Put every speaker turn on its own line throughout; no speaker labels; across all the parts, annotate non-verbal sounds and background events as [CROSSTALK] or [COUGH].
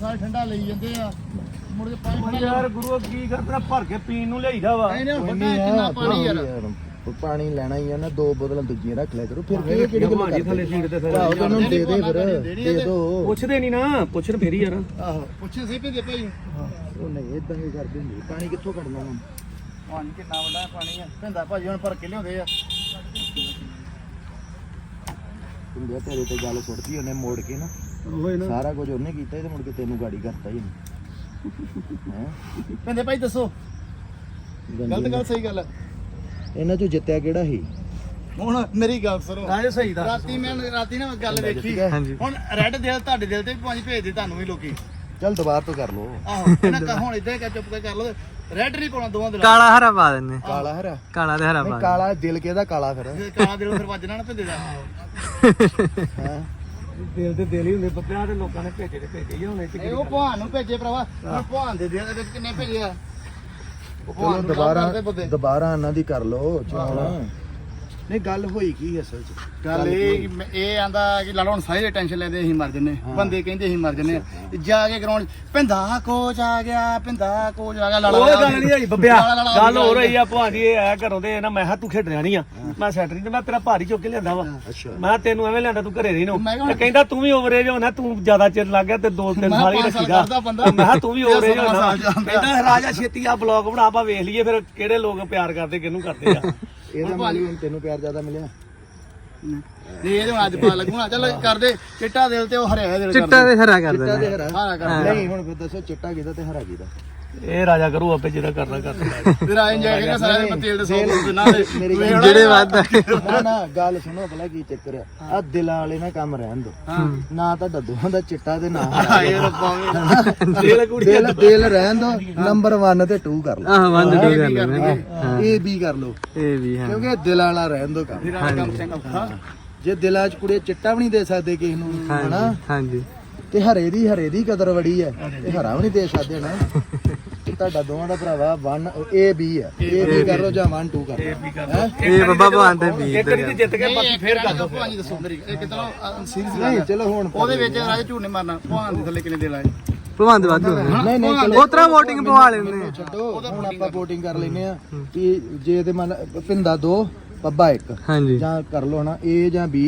ਸਾਲ ਠੰਡਾ ਲਈ ਜਾਂਦੇ ਆ। ਮੁੜ ਕੇ ਪਾਣੀ ਠੰਡਾ
ਯਾਰ ਗੁਰੂ ਕੀ ਕਰਦਾ ਭਰ ਕੇ ਪੀਣ ਨੂੰ ਲਿਆਈਦਾ ਵਾ।
ਇਹਨੇ ਪਤਾ ਕਿੰਨਾ ਪਾਣੀ ਯਾਰ।
ਉਹ ਪਾਣੀ ਲੈਣਾ ਹੀ ਆ ਨਾ ਦੋ ਬੋਤਲਾਂ ਦੂਜੀਆਂ ਰੱਖ ਲਿਆ ਕਰੋ ਫਿਰ ਕਿਹੜੇ ਕਿਹੜੇ ਗੱਲੋਂ
ਥੱਲੇ ਸੀਟ ਤੇ
ਭਰਾ ਤੈਨੂੰ ਦੇ ਦੇ ਫਿਰ ਦੇ ਦੋ।
ਪੁੱਛਦੇ ਨਹੀਂ ਨਾ ਪੁੱਛਣ ਫੇਰ ਹੀ ਯਾਰ।
ਆਹੋ ਪੁੱਛੇ ਸੀ ਭੇਜੇ ਭਾਈ।
ਉਹ ਨਹੀਂ ਇਦਾਂ ਹੀ ਕਰਦੇ ਹੁੰਦੇ ਪਾਣੀ ਕਿੱਥੋਂ ਕੱਢਣਾ ਹੁਣ?
ਪਾਣੀ ਕਿੰਨਾ ਵੱਡਾ ਪਾਣੀ ਆ। ਭਿੰਦਾ ਭਾਜੀ ਹੁਣ ਭਰ ਕੇ ਲਿਆਉਂਦੇ ਆ।
ਹੁੰਦਿਆ ਤੇਰੇ ਤੇ ਗੱਲ ਸੁੱਟਦੀ ਉਹਨੇ ਮੋੜ ਕੇ ਨਾ। ਸਾਰਾ ਕੁਝ ਉਹਨੇ ਕੀਤਾ ਤੇ ਮੁੜ ਕੇ ਤੈਨੂੰ ਗਾੜੀ ਕਰਤਾ ਹੀ ਹੈ?
ਭਿੰਦੇ ਭਾਈ ਦੱਸੋ। ਗਲਤ ਗੱਲ ਸਹੀ ਗੱਲ ਆ
ਇਹਨਾਂ ਚੋਂ ਜਿੱਤਿਆ ਕਿਹੜਾ ਸੀ?
ਹੁਣ ਮੇਰੀ ਗੱਲ ਸੁਣੋ।
ਰਾਜੇ ਸਹੀ ਦਾ
ਰਾਤੀ ਮੈਂ ਰਾਤੀ ਨਾ ਗੱਲ ਵੇਖੀ। ਹੁਣ ਰੈੱਡ ਦਿਲ ਤੁਹਾਡੇ ਦਿਲ ਤੇ ਵੀ ਪੰਜ ਭੇਜਦੇ ਤੁਹਾਨੂੰ ਵੀ ਲੋਕੀ।
ਚੱਲ ਦੁਬਾਰਾ ਤੋਂ ਕਰ ਲੋ
ਆਹੋ ਇਹਨਾਂ [LAUGHS] ਕਹ ਹੁਣ ਇਦਾਂ ਕਰ ਚੁੱਪ ਕੇ ਕਰ ਲਓ ਰੈੱਡ ਨਹੀਂ ਪਾਉਣਾ ਦੋਵਾਂ ਦਿਲਾਂ
ਕਾਲਾ ਹਰਾ ਪਾ ਦਿੰਨੇ
ਕਾਲਾ ਹਰਾ?
ਕਾਲਾ ਤੇ ਹਰਾ ਪਾ
ਕਾਲਾ ਦਿਲ ਕਿਹਦਾ ਕਾਲਾ ਫਿਰ?
ਕਾਲਾ ਦਿਲ ਫਿਰ ਵੱਜਣਾ ਨਾ ਭਿੰਦੇ ਦਾ। [LAUGHS]
ਹਾਂ?
ਦਿਲ ਤੇ ਦਿਲ ਹੀ ਹੁੰਦੇ ਬੱਤਿਆਂ ਤੇ ਲੋਕਾਂ ਨੇ ਭੇਜੇ ਤੇ ਭੇਜੇ ਹੀ ਹੋਣੇ
ਇਹ ਉਹ ਭਾਨ ਨੂੰ ਭੇਜੇ ਭਰਾਵਾ ਹੁਣ ਭਾਨ ਦੇ ਦਿਲ ਦੇ ਵਿੱਚ ਕਿੰਨੇ ਭੇਜੇ ਆ? ਉਹ ਨੂੰ
ਦੁਬਾਰਾ
ਕਰਦੇ ਬੰਦੇ।
ਦੁਬਾਰਾ ਇਹਨਾਂ ਦੀ ਕਰ ਲੋ ਚੋਣ ਨਹੀਂ ਗੱਲ ਹੋਈ ਕੀ ਅਸਲ ਚ?
ਗੱਲ ਇਹ ਕਿ ਮੈਂ- ਇਹ ਆਂਦਾ ਕਿ ਲਾਲਾ ਹੁਣ ਸਾਰੇ ਟੈਨਸ਼ਨ ਲੈਂਦੇ ਅਸੀਂ ਮਰ ਜੰਨੇ। ਬੰਦੇ ਕਹਿੰਦੇ ਅਸੀਂ ਮਰ ਜੰਨੇ ਜਾ ਕੇ ਗਰਾਊਂਡ ਪਿੰਦਾ ਕੋਚ ਆ ਗਿਆ ਪਿੰਦਾ ਕੋਚ ਆ ਗਿਆ ਲਾਲਾ
ਉਹ ਗੱਲ ਨਹੀਂ ਹੋਈ ਬੱਬਿਆ।
ਲਾਲਾ ਲਾਲਾ
ਗੱਲ ਹੋ ਰਹੀ ਆ ਭਾਜੀ ਇਹ ਐ ਘਰੋਂ ਦੇ ਨਾ ਮੈਂ ਕਿਹਾ ਤੂੰ ਖੇਡਣਾ ਨਹੀਂ ਆ। ਮੈਂ ਸੈਟ ਨਹੀਂ ਤੇ ਮੈਂ ਤੇਰਾ ਭਾਰੀ ਚੁੱਕ ਕੇ ਲਿਆਂਦਾ ਵਾ।
ਅੱਛਾ।
ਮੈਂ ਕਿਹਾ ਤੈਨੂੰ ਐਵੇਂ ਲਿਆਂਦਾ ਤੂੰ ਘਰੇ ਨਹੀਂ ਨੋ।
ਮੈਂ ਕਿਹਾ
ਕਹਿੰਦਾ ਤੂੰ ਵੀ ਓਵਰੇਜ ਹੋਣਾ ਤੂੰ ਜ਼ਿਆਦਾ ਚਿਰ ਲੱਗ ਗਿਆ ਤੇ ਦੋ ਤਿੰਨ
ਮੈਂ
ਸਾਲ ਹੀ
ਪੰਜ ਸਾਲ
ਰੱਖੀਦਾ।
ਕਰਦਾ ਬੰਦਾ।
ਮੈਂ ਕਿਹਾ ਤੂੰ ਵੀ ਓਵਰੇਜ
ਸੋਲਾਂ
ਹੋਣਾ।
ਸਾਲ ਜਾਂਦਾ।
ਕਹਿੰਦਾ ਰਾਜਾ ਛੇਤੀ ਆ ਬਲੌਗ ਬਣਾ ਆਪਾਂ ਵੇਖ ਲਈਏ ਫਿਰ ਕਿਹੜੇ ਲੋਕ ਪਿਆਰ ਕਰਦੇ ਕਿਹਨੂੰ ਕਰਦੇ ਆ?
ਇਹਦਾ ਮੈਨੂੰ ਹੁਣ ਤੈਨੂੰ ਪਿਆਰ ਜ਼ਿਆਦਾ ਮਿਲਿਆ।
ਨਹੀਂ ਇਹਦੇ ਹੁਣ ਅੱਜ ਪਤਾ ਲੱਗੂਗਾ ਚੱਲ ਕਰਦੇ ਚਿੱਟਾ ਦਿਲ ਤੇ ਉਹ ਹਰਿਆ ਦਿਲ
ਚਿੱਟਾ ਤੇ ਹਰਾ ਕਰ
ਚਿੱਟਾ ਤੇ ਹਰਾ।
ਹਰਾ ਕਰ
ਨਹੀਂ ਹੁਣ ਫਿਰ ਦੱਸੋ ਚਿੱਟਾ ਕਿਹਦਾ ਤੇ ਹਰਾ ਕਿਹਦਾ?
ਇਹ ਰਾਜਾ ਕਰੂ ਆਪੇ ਜਿਹੜਾ ਕਰਨਾ ਕਰਦਾ
ਫਿਰ ਆਏ ਜਾਏਗਾ ਸਾਰੇ ਤੇਲ ਦੇ ਸੌ ਦਿਨਾਂ ਦੇ
ਮੇਰੀ
ਵੇਖ
ਗੱਲ-
ਲੈ।
ਜਿਹੜੇ ਵੱਧ
ਨਾ ਨਾ ਗੱਲ ਸੁਣੋ ਭਲਾ ਕੀ ਚੱਕਰ ਆ। ਆ ਦਿਲਾਂ ਵਾਲੇ ਨਾ ਕੰਮ ਰਹਿਣ ਦੋ। ਨਾ ਤੁਹਾਡਾ ਦੋਹਾਂ ਦਾ ਚਿੱਟਾ ਤੇ ਨਾ ਹਰਾ।
ਹਾਏ ਰੱਬਾ ਵੇ
ਦਿਲ ਕੁੜੀ
ਦਿਲ ਰਹਿਣ ਦੋ ਨੰਬਰ 1 ਤੇ 2 ਕਰ ਲਓ।
ਆਹ ਵੰਦ
ਇਹ
ਕੀ
ਵੀ
ਕਰ
ਕਰ
ਲੈਣੇ
ਲਾਂਗੇ।
ਏ ਬੀ ਕਰ ਲਓ।
ਇਹ ਵੀ ਹਾਂ।
ਕਿਉਂਕਿ ਦਿਲ ਵਾਲਾ ਰਹਿਣ ਦੋ ਕੰਮ। ਜੇ ਦਿਲਾਂ 'ਚ ਕੁੜੇ ਚਿੱਟਾ ਵੀ ਨਹੀਂ ਦੇ ਸਕਦੇ ਕਿਸੇ ਨੂੰ ਹਨਾ?
ਹਾਂਜੀ।
ਤੇ ਹਰੇ ਦੀ ਹਰੇ ਦੀ ਕਦਰ ਬੜੀ ਹੈ ਤੇ ਹਰਾ ਵੀ ਨਹੀਂ ਦੇ ਸਕਦੇ ਨਾ। [LAUGHS] ਤੇ ਤੁਹਾਡਾ ਦੋਵਾਂ ਦਾ ਭਰਾਵਾ 1 ਏ ਬੀ ਹੈ। ਏ ਬੀ ਕਰ ਲਓ ਜਾਂ 1 2 ਕਰ ਲਓ। ਹੈਂ?
ਇਹ ਬੱਬਾ ਭਗਵਾਨ ਦੇ ਵੀ
ਇੱਕ ਵਾਰੀ ਤੇ ਜਿੱਤ ਕੇ ਬਾਕੀ ਫੇਰ ਕਰ ਦੋ
ਭਾਜੀ ਦੱਸੋ ਮੇਰੀ। ਇਹ ਕਿਤਨਾ ਸੀਰੀਅਸ
ਨਹੀਂ ਚਲੋ ਹੁਣ
ਉਹਦੇ ਵਿੱਚ ਰਾਜੇ ਝੂਠ ਨਹੀਂ ਮਾਰਨਾ। ਭਾਣ ਦੇ ਥੱਲੇ ਕਿੰਨੇ ਦੇ ਲਾਏ
ਭਗਵਾਨ ਦੇ ਵਾਧੂ
ਨਹੀਂ ਨਹੀਂ ਚਲੋ
ਉਹ ਤਰ੍ਹਾਂ VOTING ਪਵਾ ਲੈਂਦੇ
ਛੱਡੋ। ਹੁਣ ਆਪਾਂ VOTING ਕਰ ਲੈਨੇ ਆ ਕਿ ਜੇ ਤੇ ਮੰਨ ਪਿੰਦਾ 2 ਪੱਬਾ 1
ਹਾਂਜੀ।
ਜਾਂ ਕਰ ਲਓ ਨਾ A ਜਾਂ B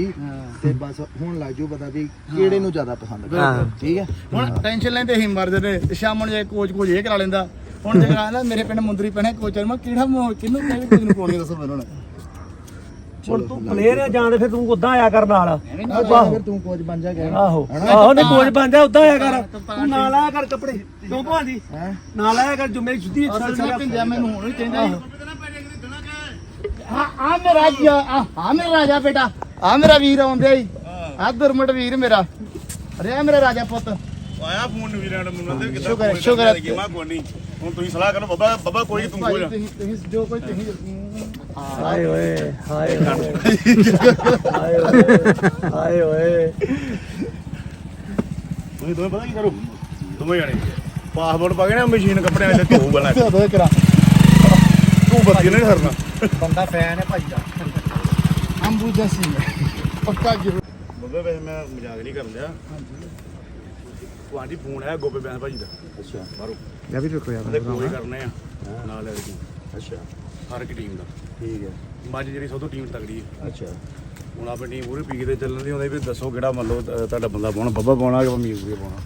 ਤੇ ਬਸ ਹੁਣ ਲੱਗ ਜੂ ਪਤਾ ਵੀ ਕਿਹੜੇ ਨੂੰ ਜ਼ਿਆਦਾ ਪਸੰਦ
ਹਾਂ।
ਕਰਦੇ ਠੀਕ ਹੈ
ਹੁਣ ਟੈਨਸ਼ਨ ਲੈਂਦੇ ਹੀ ਮਰਦੇ ਨੇ ਤੇ ਸ਼ਾਮ ਨੂੰ ਜੇ ਕੋਚ ਕੋਚ ਇਹ ਕਰਾ ਲੈਂਦਾ ਹੁਣ ਜੇ ਕਹਿੰਦਾ ਮੇਰੇ ਪਿੰਡ ਮੁੰਦਰੀ ਪੈਣੇ ਕੋਚ ਮੈਂ ਕਿਹੜਾ ਮੋਹ ਕਿਹਨੂੰ ਕਹਿੰਦੇ ਕੋਚ ਨੂੰ ਪਾਉਣੀ ਦੱਸੋ ਮੈਨੂੰ ਹੁਣ
ਹੁਣ ਤੂੰ ਪਲੇਅਰ ਆ ਜਾਂ ਤੇ ਫਿਰ ਤੂੰ ਉਦਾਂ ਆਇਆ ਕਰ ਨਾਲ।
ਜਾ ਫਿਰ ਤੂੰ ਕੋਚ ਬਣ ਜਾ ਗਿਆ
ਆਹੋ। ਆਹੋ ਨੇ ਕੋਚ ਬਣ ਜਾ ਉਦਾਂ ਆਇਆ ਕਰ। ਤੂੰ ਨਾਲ ਆਇਆ ਕਰ ਕੱਪੜੇ। ਕਿਉਂ
ਹੈ
ਨਾਲ ਆਇਆ ਕਰ ਜੋ ਮੇਰੀ ਛੁੱਟੀ
ਵਿੱਚ ਪਿੰਜਾ ਮੈਨੂੰ ਹੁਣ ਵੀ ਕਹਿੰਦਾ ਆ ਆ ਮੇਰਾ ਜੀ ਆ ਆ ਮੇਰਾ ਰਾਜਾ ਬੇਟਾ। ਆ ਮੇਰਾ ਵੀਰ ਆਉਂਦੇ ਹੀ। ਆ ਦੁਰਮਟ ਵੀਰ ਮੇਰਾ। ਅਰੇ ਆ ਮੇਰਾ ਰਾਜਾ ਪੁੱਤ।
ਆਇਆ ਫੋਨ ਨੂੰ ਵੀਰਾਂ ਨੇ ਮੈਨੂੰ ਕਹਿੰਦੇ ਕਿੱਦਾਂ
ਸ਼ੁਕਰ ਹੈ,
ਫੋਨ
ਸ਼ੁਕਰ ਹੈ।
ਕਰਕੇ ਮੈਂ ਕੋਈ ਨਹੀਂ ਹੁਣ ਤੁਸੀਂ ਸਲਾਹ ਕਰੋ ਬੱਬਾ ਬੱਬਾ ਕੋਈ ਨੀ, ਤੂੰ
ਭਾਈ
ਕੋਈ ਨਾ
ਤੁਸੀਂ ਤੁਸੀਂ ਜੋ ਕੋਈ ਤੁਸੀਂ
ਹਾਏ ਓਏ ਹਾਏ ਓਏ। ਹਾਏ ਓਏ। ਹਾਏ ਓਏ
ਤੁਸੀਂ ਦੋਵੇਂ ਪਤਾ ਕੀ ਕਰੋ? ਦੋਵੇਂ ਜਾਣੇ। ਪਾਸਪੋਰਟ ਪਾ ਕੇ ਨਾ ਮਸ਼ੀਨ ਕੱਪੜਿਆਂ ਦੇ ਧੋ ਬਣਾ
ਤੇ ਦੋ ਕਰਾ।
ਤੂੰ ਬੱਤੀ ਨੇ ਸਰਨਾ।
ਬੰਦਾ ਫੈਨ ਹੈ ਭਾਈ ਦਾ। ਅੰਬੂਜਾ ਸਿੰਘ ਪੱਕਾ ਗਿਰ
ਬੱਬੇ ਵੈਸੇ ਮੈਂ ਮਜ਼ਾਕ ਨਹੀਂ ਕਰਨ ਦਿਆ। ਤੁਹਾਡੀ ਫੋਨ ਆਇਆ ਗੋਪੇ ਬੈਂਸ ਭਾਜੀ ਦਾ।
ਅੱਛਾ।
ਬਾਹਰੋਂ
ਜਾ ਵੀ ਰੁਕੋ ਯਾਰ
ਉਹਦੇ ਕੋਈ ਕਰਨੇ ਆ। ਨਾਲ ਲੈ ਦੀ
ਅੱਛਾ।
ਹਰ ਇੱਕ ਟੀਮ ਦਾ।
ਠੀਕ ਹੈ।
ਮੱਝ ਜਿਹੜੀ ਸਭ ਤੋਂ ਟੀਮ ਤਗੜੀ ਹੈ।
ਅੱਛਾ।
ਹੁਣ ਆਪਣੀ ਟੀਮ ਪੂਰੀ ਪੀਕ ਦੇ ਚੱਲਣ ਦੀ ਹੁੰਦੀ ਵੀ ਦੱਸੋ ਕਿਹੜਾ ਮੰਨ ਲਓ ਅ, ਤੁਹਾਡਾ ਬੰਦਾ ਪਾਉਣਾ। ਬੱਬਾ ਪਾਉਣਾ ਕਿ ਮੀਰ ਪੂਰੀ ਪਾਉਣਾ?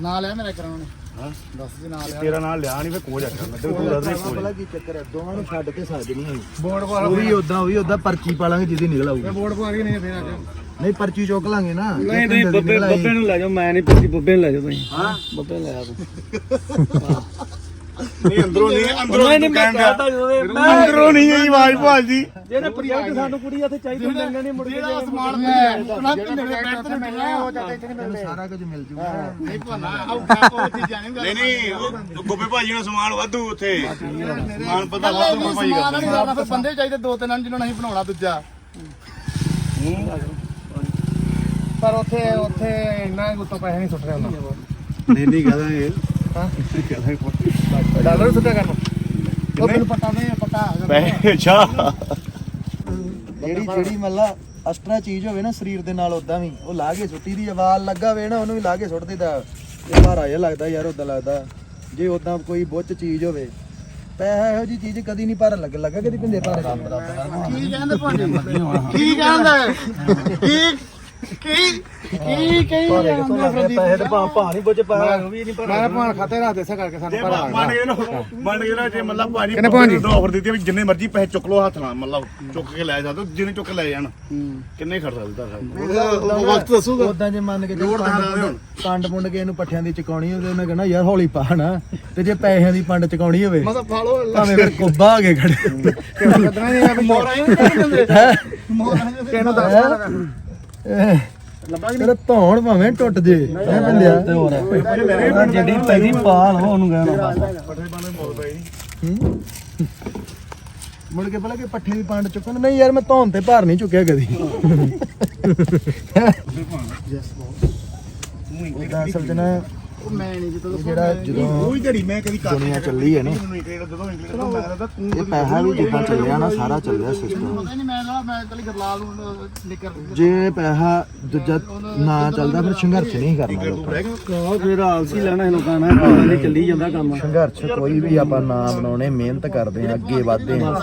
ਨਾਲ ਹੈ ਮੇਰਾ ਕਰਾਉਣੇ
ਹਾਂ
ਦੱਸ ਜੀ ਨਾਲ ਹੈ
ਤੇਰਾ ਨਾਲ ਲਿਆ ਨਹੀਂ ਫੇ ਕੋਚ ਆ ਮੈਂ ਤੇ ਤੂੰ ਦੱਸ ਨਹੀਂ ਕੋਚ
ਪਤਾ ਕੀ ਚੱਕਰ ਹੈ ਦੋਵਾਂ ਨੂੰ ਛੱਡ ਕੇ ਸਾਜ ਨਹੀਂ ਹੋਈ ਬੋਰਡ ਪਾ ਉਹ ਵੀ ਉਦਾਂ ਉਹ ਵੀ ਉਦਾਂ ਪਰਚੀ ਪਾ ਲਾਂਗੇ ਜਿਹਦੀ ਨਿਕਲ ਆਊਗੀ।
ਬੋਰਡ ਪਾ ਕੇ ਨਹੀਂ ਫੇਰ
ਨਹੀਂ ਪਰਚੀ ਚੁੱਕ ਲਾਂਗੇ ਨਾ।
ਨਹੀਂ ਨਹੀਂ ਬੱਬੇ ਬੱਬੇ ਨੂੰ ਲੈ ਜਾਓ ਮੈਂ ਨਹੀਂ ਪੁੱਛੀ ਬੱਬੇ ਨੂੰ ਲੈ ਜਾਓ ਤੁਸੀਂ। ਹਾਂ? ਬੱਬੇ ਨੂੰ ਲੈ ਜਾਓ [LAUGHS]
ਨਹੀਂ ਅੰਦਰੋਂ ਨਹੀਂ ਅੰਦਰੋਂ
ਨਹੀਂ ਨਹੀਂ ਮੈਂ
ਕਹਿਣ ਡਿਆ।
ਕਹਤਾ ਜਦੋਂ ਇਹ- ਮੈਂ
ਅੰਦਰੋਂ ਨਹੀਂ ਆਈ ਆਵਾਜ਼ ਭਾਜੀ
ਜਿਹਨੇ ਪ੍ਰੋਜੈਕਟ ਸਾਨੂੰ ਕੁੜੀ ਇੱਥੇ ਚਾਹੀਦੀ ਮਿਲਣਾ ਨਹੀਂ ਮੁੜ ਕੇ
ਜਿਹੜਾ ਸਮਾਨ ਮੈਂ ਨਾ ਪਿੰਡੇ ਦੇ ਬੈਠ ਤੇ ਮਿਲਣਾ ਉਹ ਚਾਚਾ ਇੱਥੇ ਨਹੀਂ
ਤੈਨੂੰ ਸਾਰਾ ਕੁਝ ਮਿਲ ਜੂਗਾ।
ਨਹੀਂ ਭਾਣਾ ਔਖਾ ਕੋ ਉੱਥੇ ਜਾਣੇਗਾ
ਨਹੀਂ ਨਹੀਂ ਉਹ ਗੋਪੇ ਭਾਜੀ ਨੂੰ ਸਮਾਨ ਵਾਧੂ ਉੱਥੇ। ਸਮਾਨ ਪਤਾ
ਕੱਲੇ
ਵਾਧੂ
ਵੀ
ਭਾਜੀ
ਸਮਾਨ
ਕਰਦੇ।
ਨਹੀਂ ਕਰਨਾ ਫਿਰ ਬੰਦੇ ਚਾਹੀਦੇ ਦੋ ਤਿੰਨ ਜਿਹਨਾਂ ਨੂੰ ਅਸੀਂ ਬਣਾਉਣਾ ਦੂਜਾ। ਪਰ ਉੱਥੇ ਉੱਥੇ ਇੰਨਾ ਗੁੱਤੋਂ ਪੈਸੇ ਨਹੀਂ ਸੁੱਟਣੇ ਉਹਨਾਂ
ਨਹੀਂ ਨਹੀਂ ਕਹਾਂਗੇ ਹਾਂ। ਕਹਾਂਗੇ
ਡਾਲਰ ਸੁੱਟਿਆ ਕਰਨ। ਉਹ ਮੈਨੂੰ ਪਤਾ ਨਹੀਂ ਪਤਾ
ਪੈਸੇ ਅੱਛਾ।
ਜਿਹੜੀ ਜਿਹੜੀ ਮੱਲਾ ਅਸਟਰਾ ਚੀਜ਼ ਹੋਵੇ ਨਾ ਸਰੀਰ ਦੇ ਨਾਲ ਉਦਾਂ ਵੀ। ਉਹ ਲਾ ਕੇ ਸੁੱਟੀ ਦੀ ਵਾਲ ਲੱਗਾ ਹੋਵੇ ਨਾ ਉਹਨੂੰ ਵੀ ਲਾ ਕੇ ਸੁੱਟ ਦਿੱਤਾ ਇਹ ਭਾਰਾ ਜਿਹਾ ਲੱਗਦਾ ਯਾਰ ਉਦਾਂ ਲੱਗਦਾ। ਜੇ ਉਦਾਂ ਕੋਈ ਬੁੱਚ ਚੀਜ਼ ਹੋਵੇ। ਪੈਸਾ ਇਹੋ ਜੀ ਚੀਜ਼ ਕਦੀ ਨਹੀਂ ਭਾਰਾ ਲੱਗ ਲੱਗਾ ਕਦੀ ਪਿੰਦੇ ਭਾਰੇ।
ਕੀ ਕਹਿੰਦੇ ਭਾਂਡੇ ਕੀ ਕਹਿੰਦਾ? ਕੀ ਕੀ ਕੀ ਕਹੀ ਜਾਂਦਾ ਪ੍ਰਦੀਪ
ਪੈਸੇ ਤੇ ਭਾਂ ਭਾਂ ਨਹੀਂ ਬੁੱਝ ਪਾਇਆ ਉਹ ਵੀ ਨਹੀਂ
ਮੈਂ ਭਾਂ ਖਾਤੇ ਰੱਖ ਦੇਸਾ ਕਰਕੇ ਸਾਨੂੰ ਭਰਾ
ਮੰਨ ਕੇ ਨਾ ਮੰਨ ਕੇ ਨਾ ਜੇ ਮੱਲਾ ਭਾਜੀ ਦੋ ਆਫਰ ਦਿੱਤੀ ਵੀ ਜਿੰਨੇ ਮਰਜ਼ੀ ਪੈਸੇ ਚੁੱਕ ਲਓ ਹੱਥ ਨਾਲ ਮੱਲਾ ਚੁੱਕ ਕੇ ਲੈ ਸਕਦੇ ਹੋ, ਜਿੰਨੇ ਚੁੱਕ ਕੇ ਲੈ ਜਾਣ। ਕਿੰਨੇ ਖੜ ਸਕਦਾ ਤੁਹਾਡਾ
ਵਕਤ ਦੱਸੂਗਾ।
ਉਦਾਂ ਜੇ ਮੰਨ ਕੇ ਪੰਡ। ਪੰਡ ਕੇ ਇਹਨੂੰ ਪੱਠਿਆਂ ਦੀ ਚਕਾਉਣੀ ਹੋਵੇ ਉਹਨੇ ਕਹਿਣਾ ਯਾਰ ਹੌਲੀ ਪਾ ਨਾ ਤੇ ਜੇ ਪੈਸਿਆਂ ਦੀ ਪੰਡ ਚਕਾਉਣੀ ਹੋਵੇ
ਮਤਲਬ ਫਾਲੋ
ਭਾਵੇਂ ਫਿਰ ਕੁੱਬਾ ਹੋ ਕੇ ਖੜੇ।
ਕਦਰਾਂ ਨਹੀਂ ਆ ਵੀ ਮੋਰਾ ਹੀ ਨਹੀਂ ਕਹਿੰਦੇ
ਤੇਰਾ ਧੌਣ ਭਾਵੇਂ ਟੁੱਟ ਜੇ ਇਹ ਬੰਦਿਆ।
ਤੇ ਹੋਰ ਜਿਹੜੀ ਪੈਦੀ ਪਾਲ ਹੋ ਉਹਨੂੰ ਕਹਿਣਾ
ਹੂੰ? ਮੁੜ ਕੇ ਪਹਿਲਾਂ ਕਿ ਪੱਠੇ ਦੀ ਪੰਡ ਚੁੱਕਣ। ਨਹੀਂ ਯਾਰ ਮੈਂ ਧੌਣ ਤੇ ਭਾਰ ਨਹੀਂ ਚੁੱਕਿਆ ਕਦੀ। [LAUGHS] ਅਸਲ ਚ ਨਾ
ਉਹ ਮੈਂ ਨਹੀਂ ਜਿੱਦੋਂ
ਇਹ ਜਿਹੜਾ ਜਦੋਂ
ਉਹੀ ਘੜੀ ਮੈਂ ਕਦੀ ਕਰ
ਦੁਨੀਆ ਚੱਲੀ ਹੈ ਨਾ।
ਜਦੋਂ ਇੰਗਲਿਸ਼ ਤੋਂ ਮੈਂ ਤਾਂ
ਇਹ ਪੈਸਾ ਵੀ ਜਿੱਦਾਂ ਚੱਲਿਆ ਨਾ ਸਾਰਾ ਚੱਲਿਆ ਸਿਸਟਮ
ਪਤਾ ਨਹੀਂ ਮੈਂ ਨਾ ਮੈਂ ਕੱਲੀ ਗਰਲਾਲ ਨੂੰ ਨਿਕਰ
ਜੇ ਪੈਸਾ ਦੂਜਾ ਨਾ ਚੱਲਦਾ ਫਿਰ ਸੰਘਰਸ਼ ਨਹੀਂ ਕਰਨਾ ਲੋਕਾਂ
ਉਹ ਫਿਰ ਆਲਸੀ ਲੈਣਾ ਇਹ ਲੋਕਾਂ ਨੇ ਭਾਵੇਂ ਨਹੀਂ ਚੱਲੀ ਜਾਂਦਾ ਕੰਮ।
ਸੰਘਰਸ਼ ਕੋਈ ਵੀ ਆਪਾਂ ਨਾ ਬਣਾਉਣੇ ਮਿਹਨਤ ਕਰਦੇ ਆ ਅੱਗੇ ਵਧਦੇ ਆ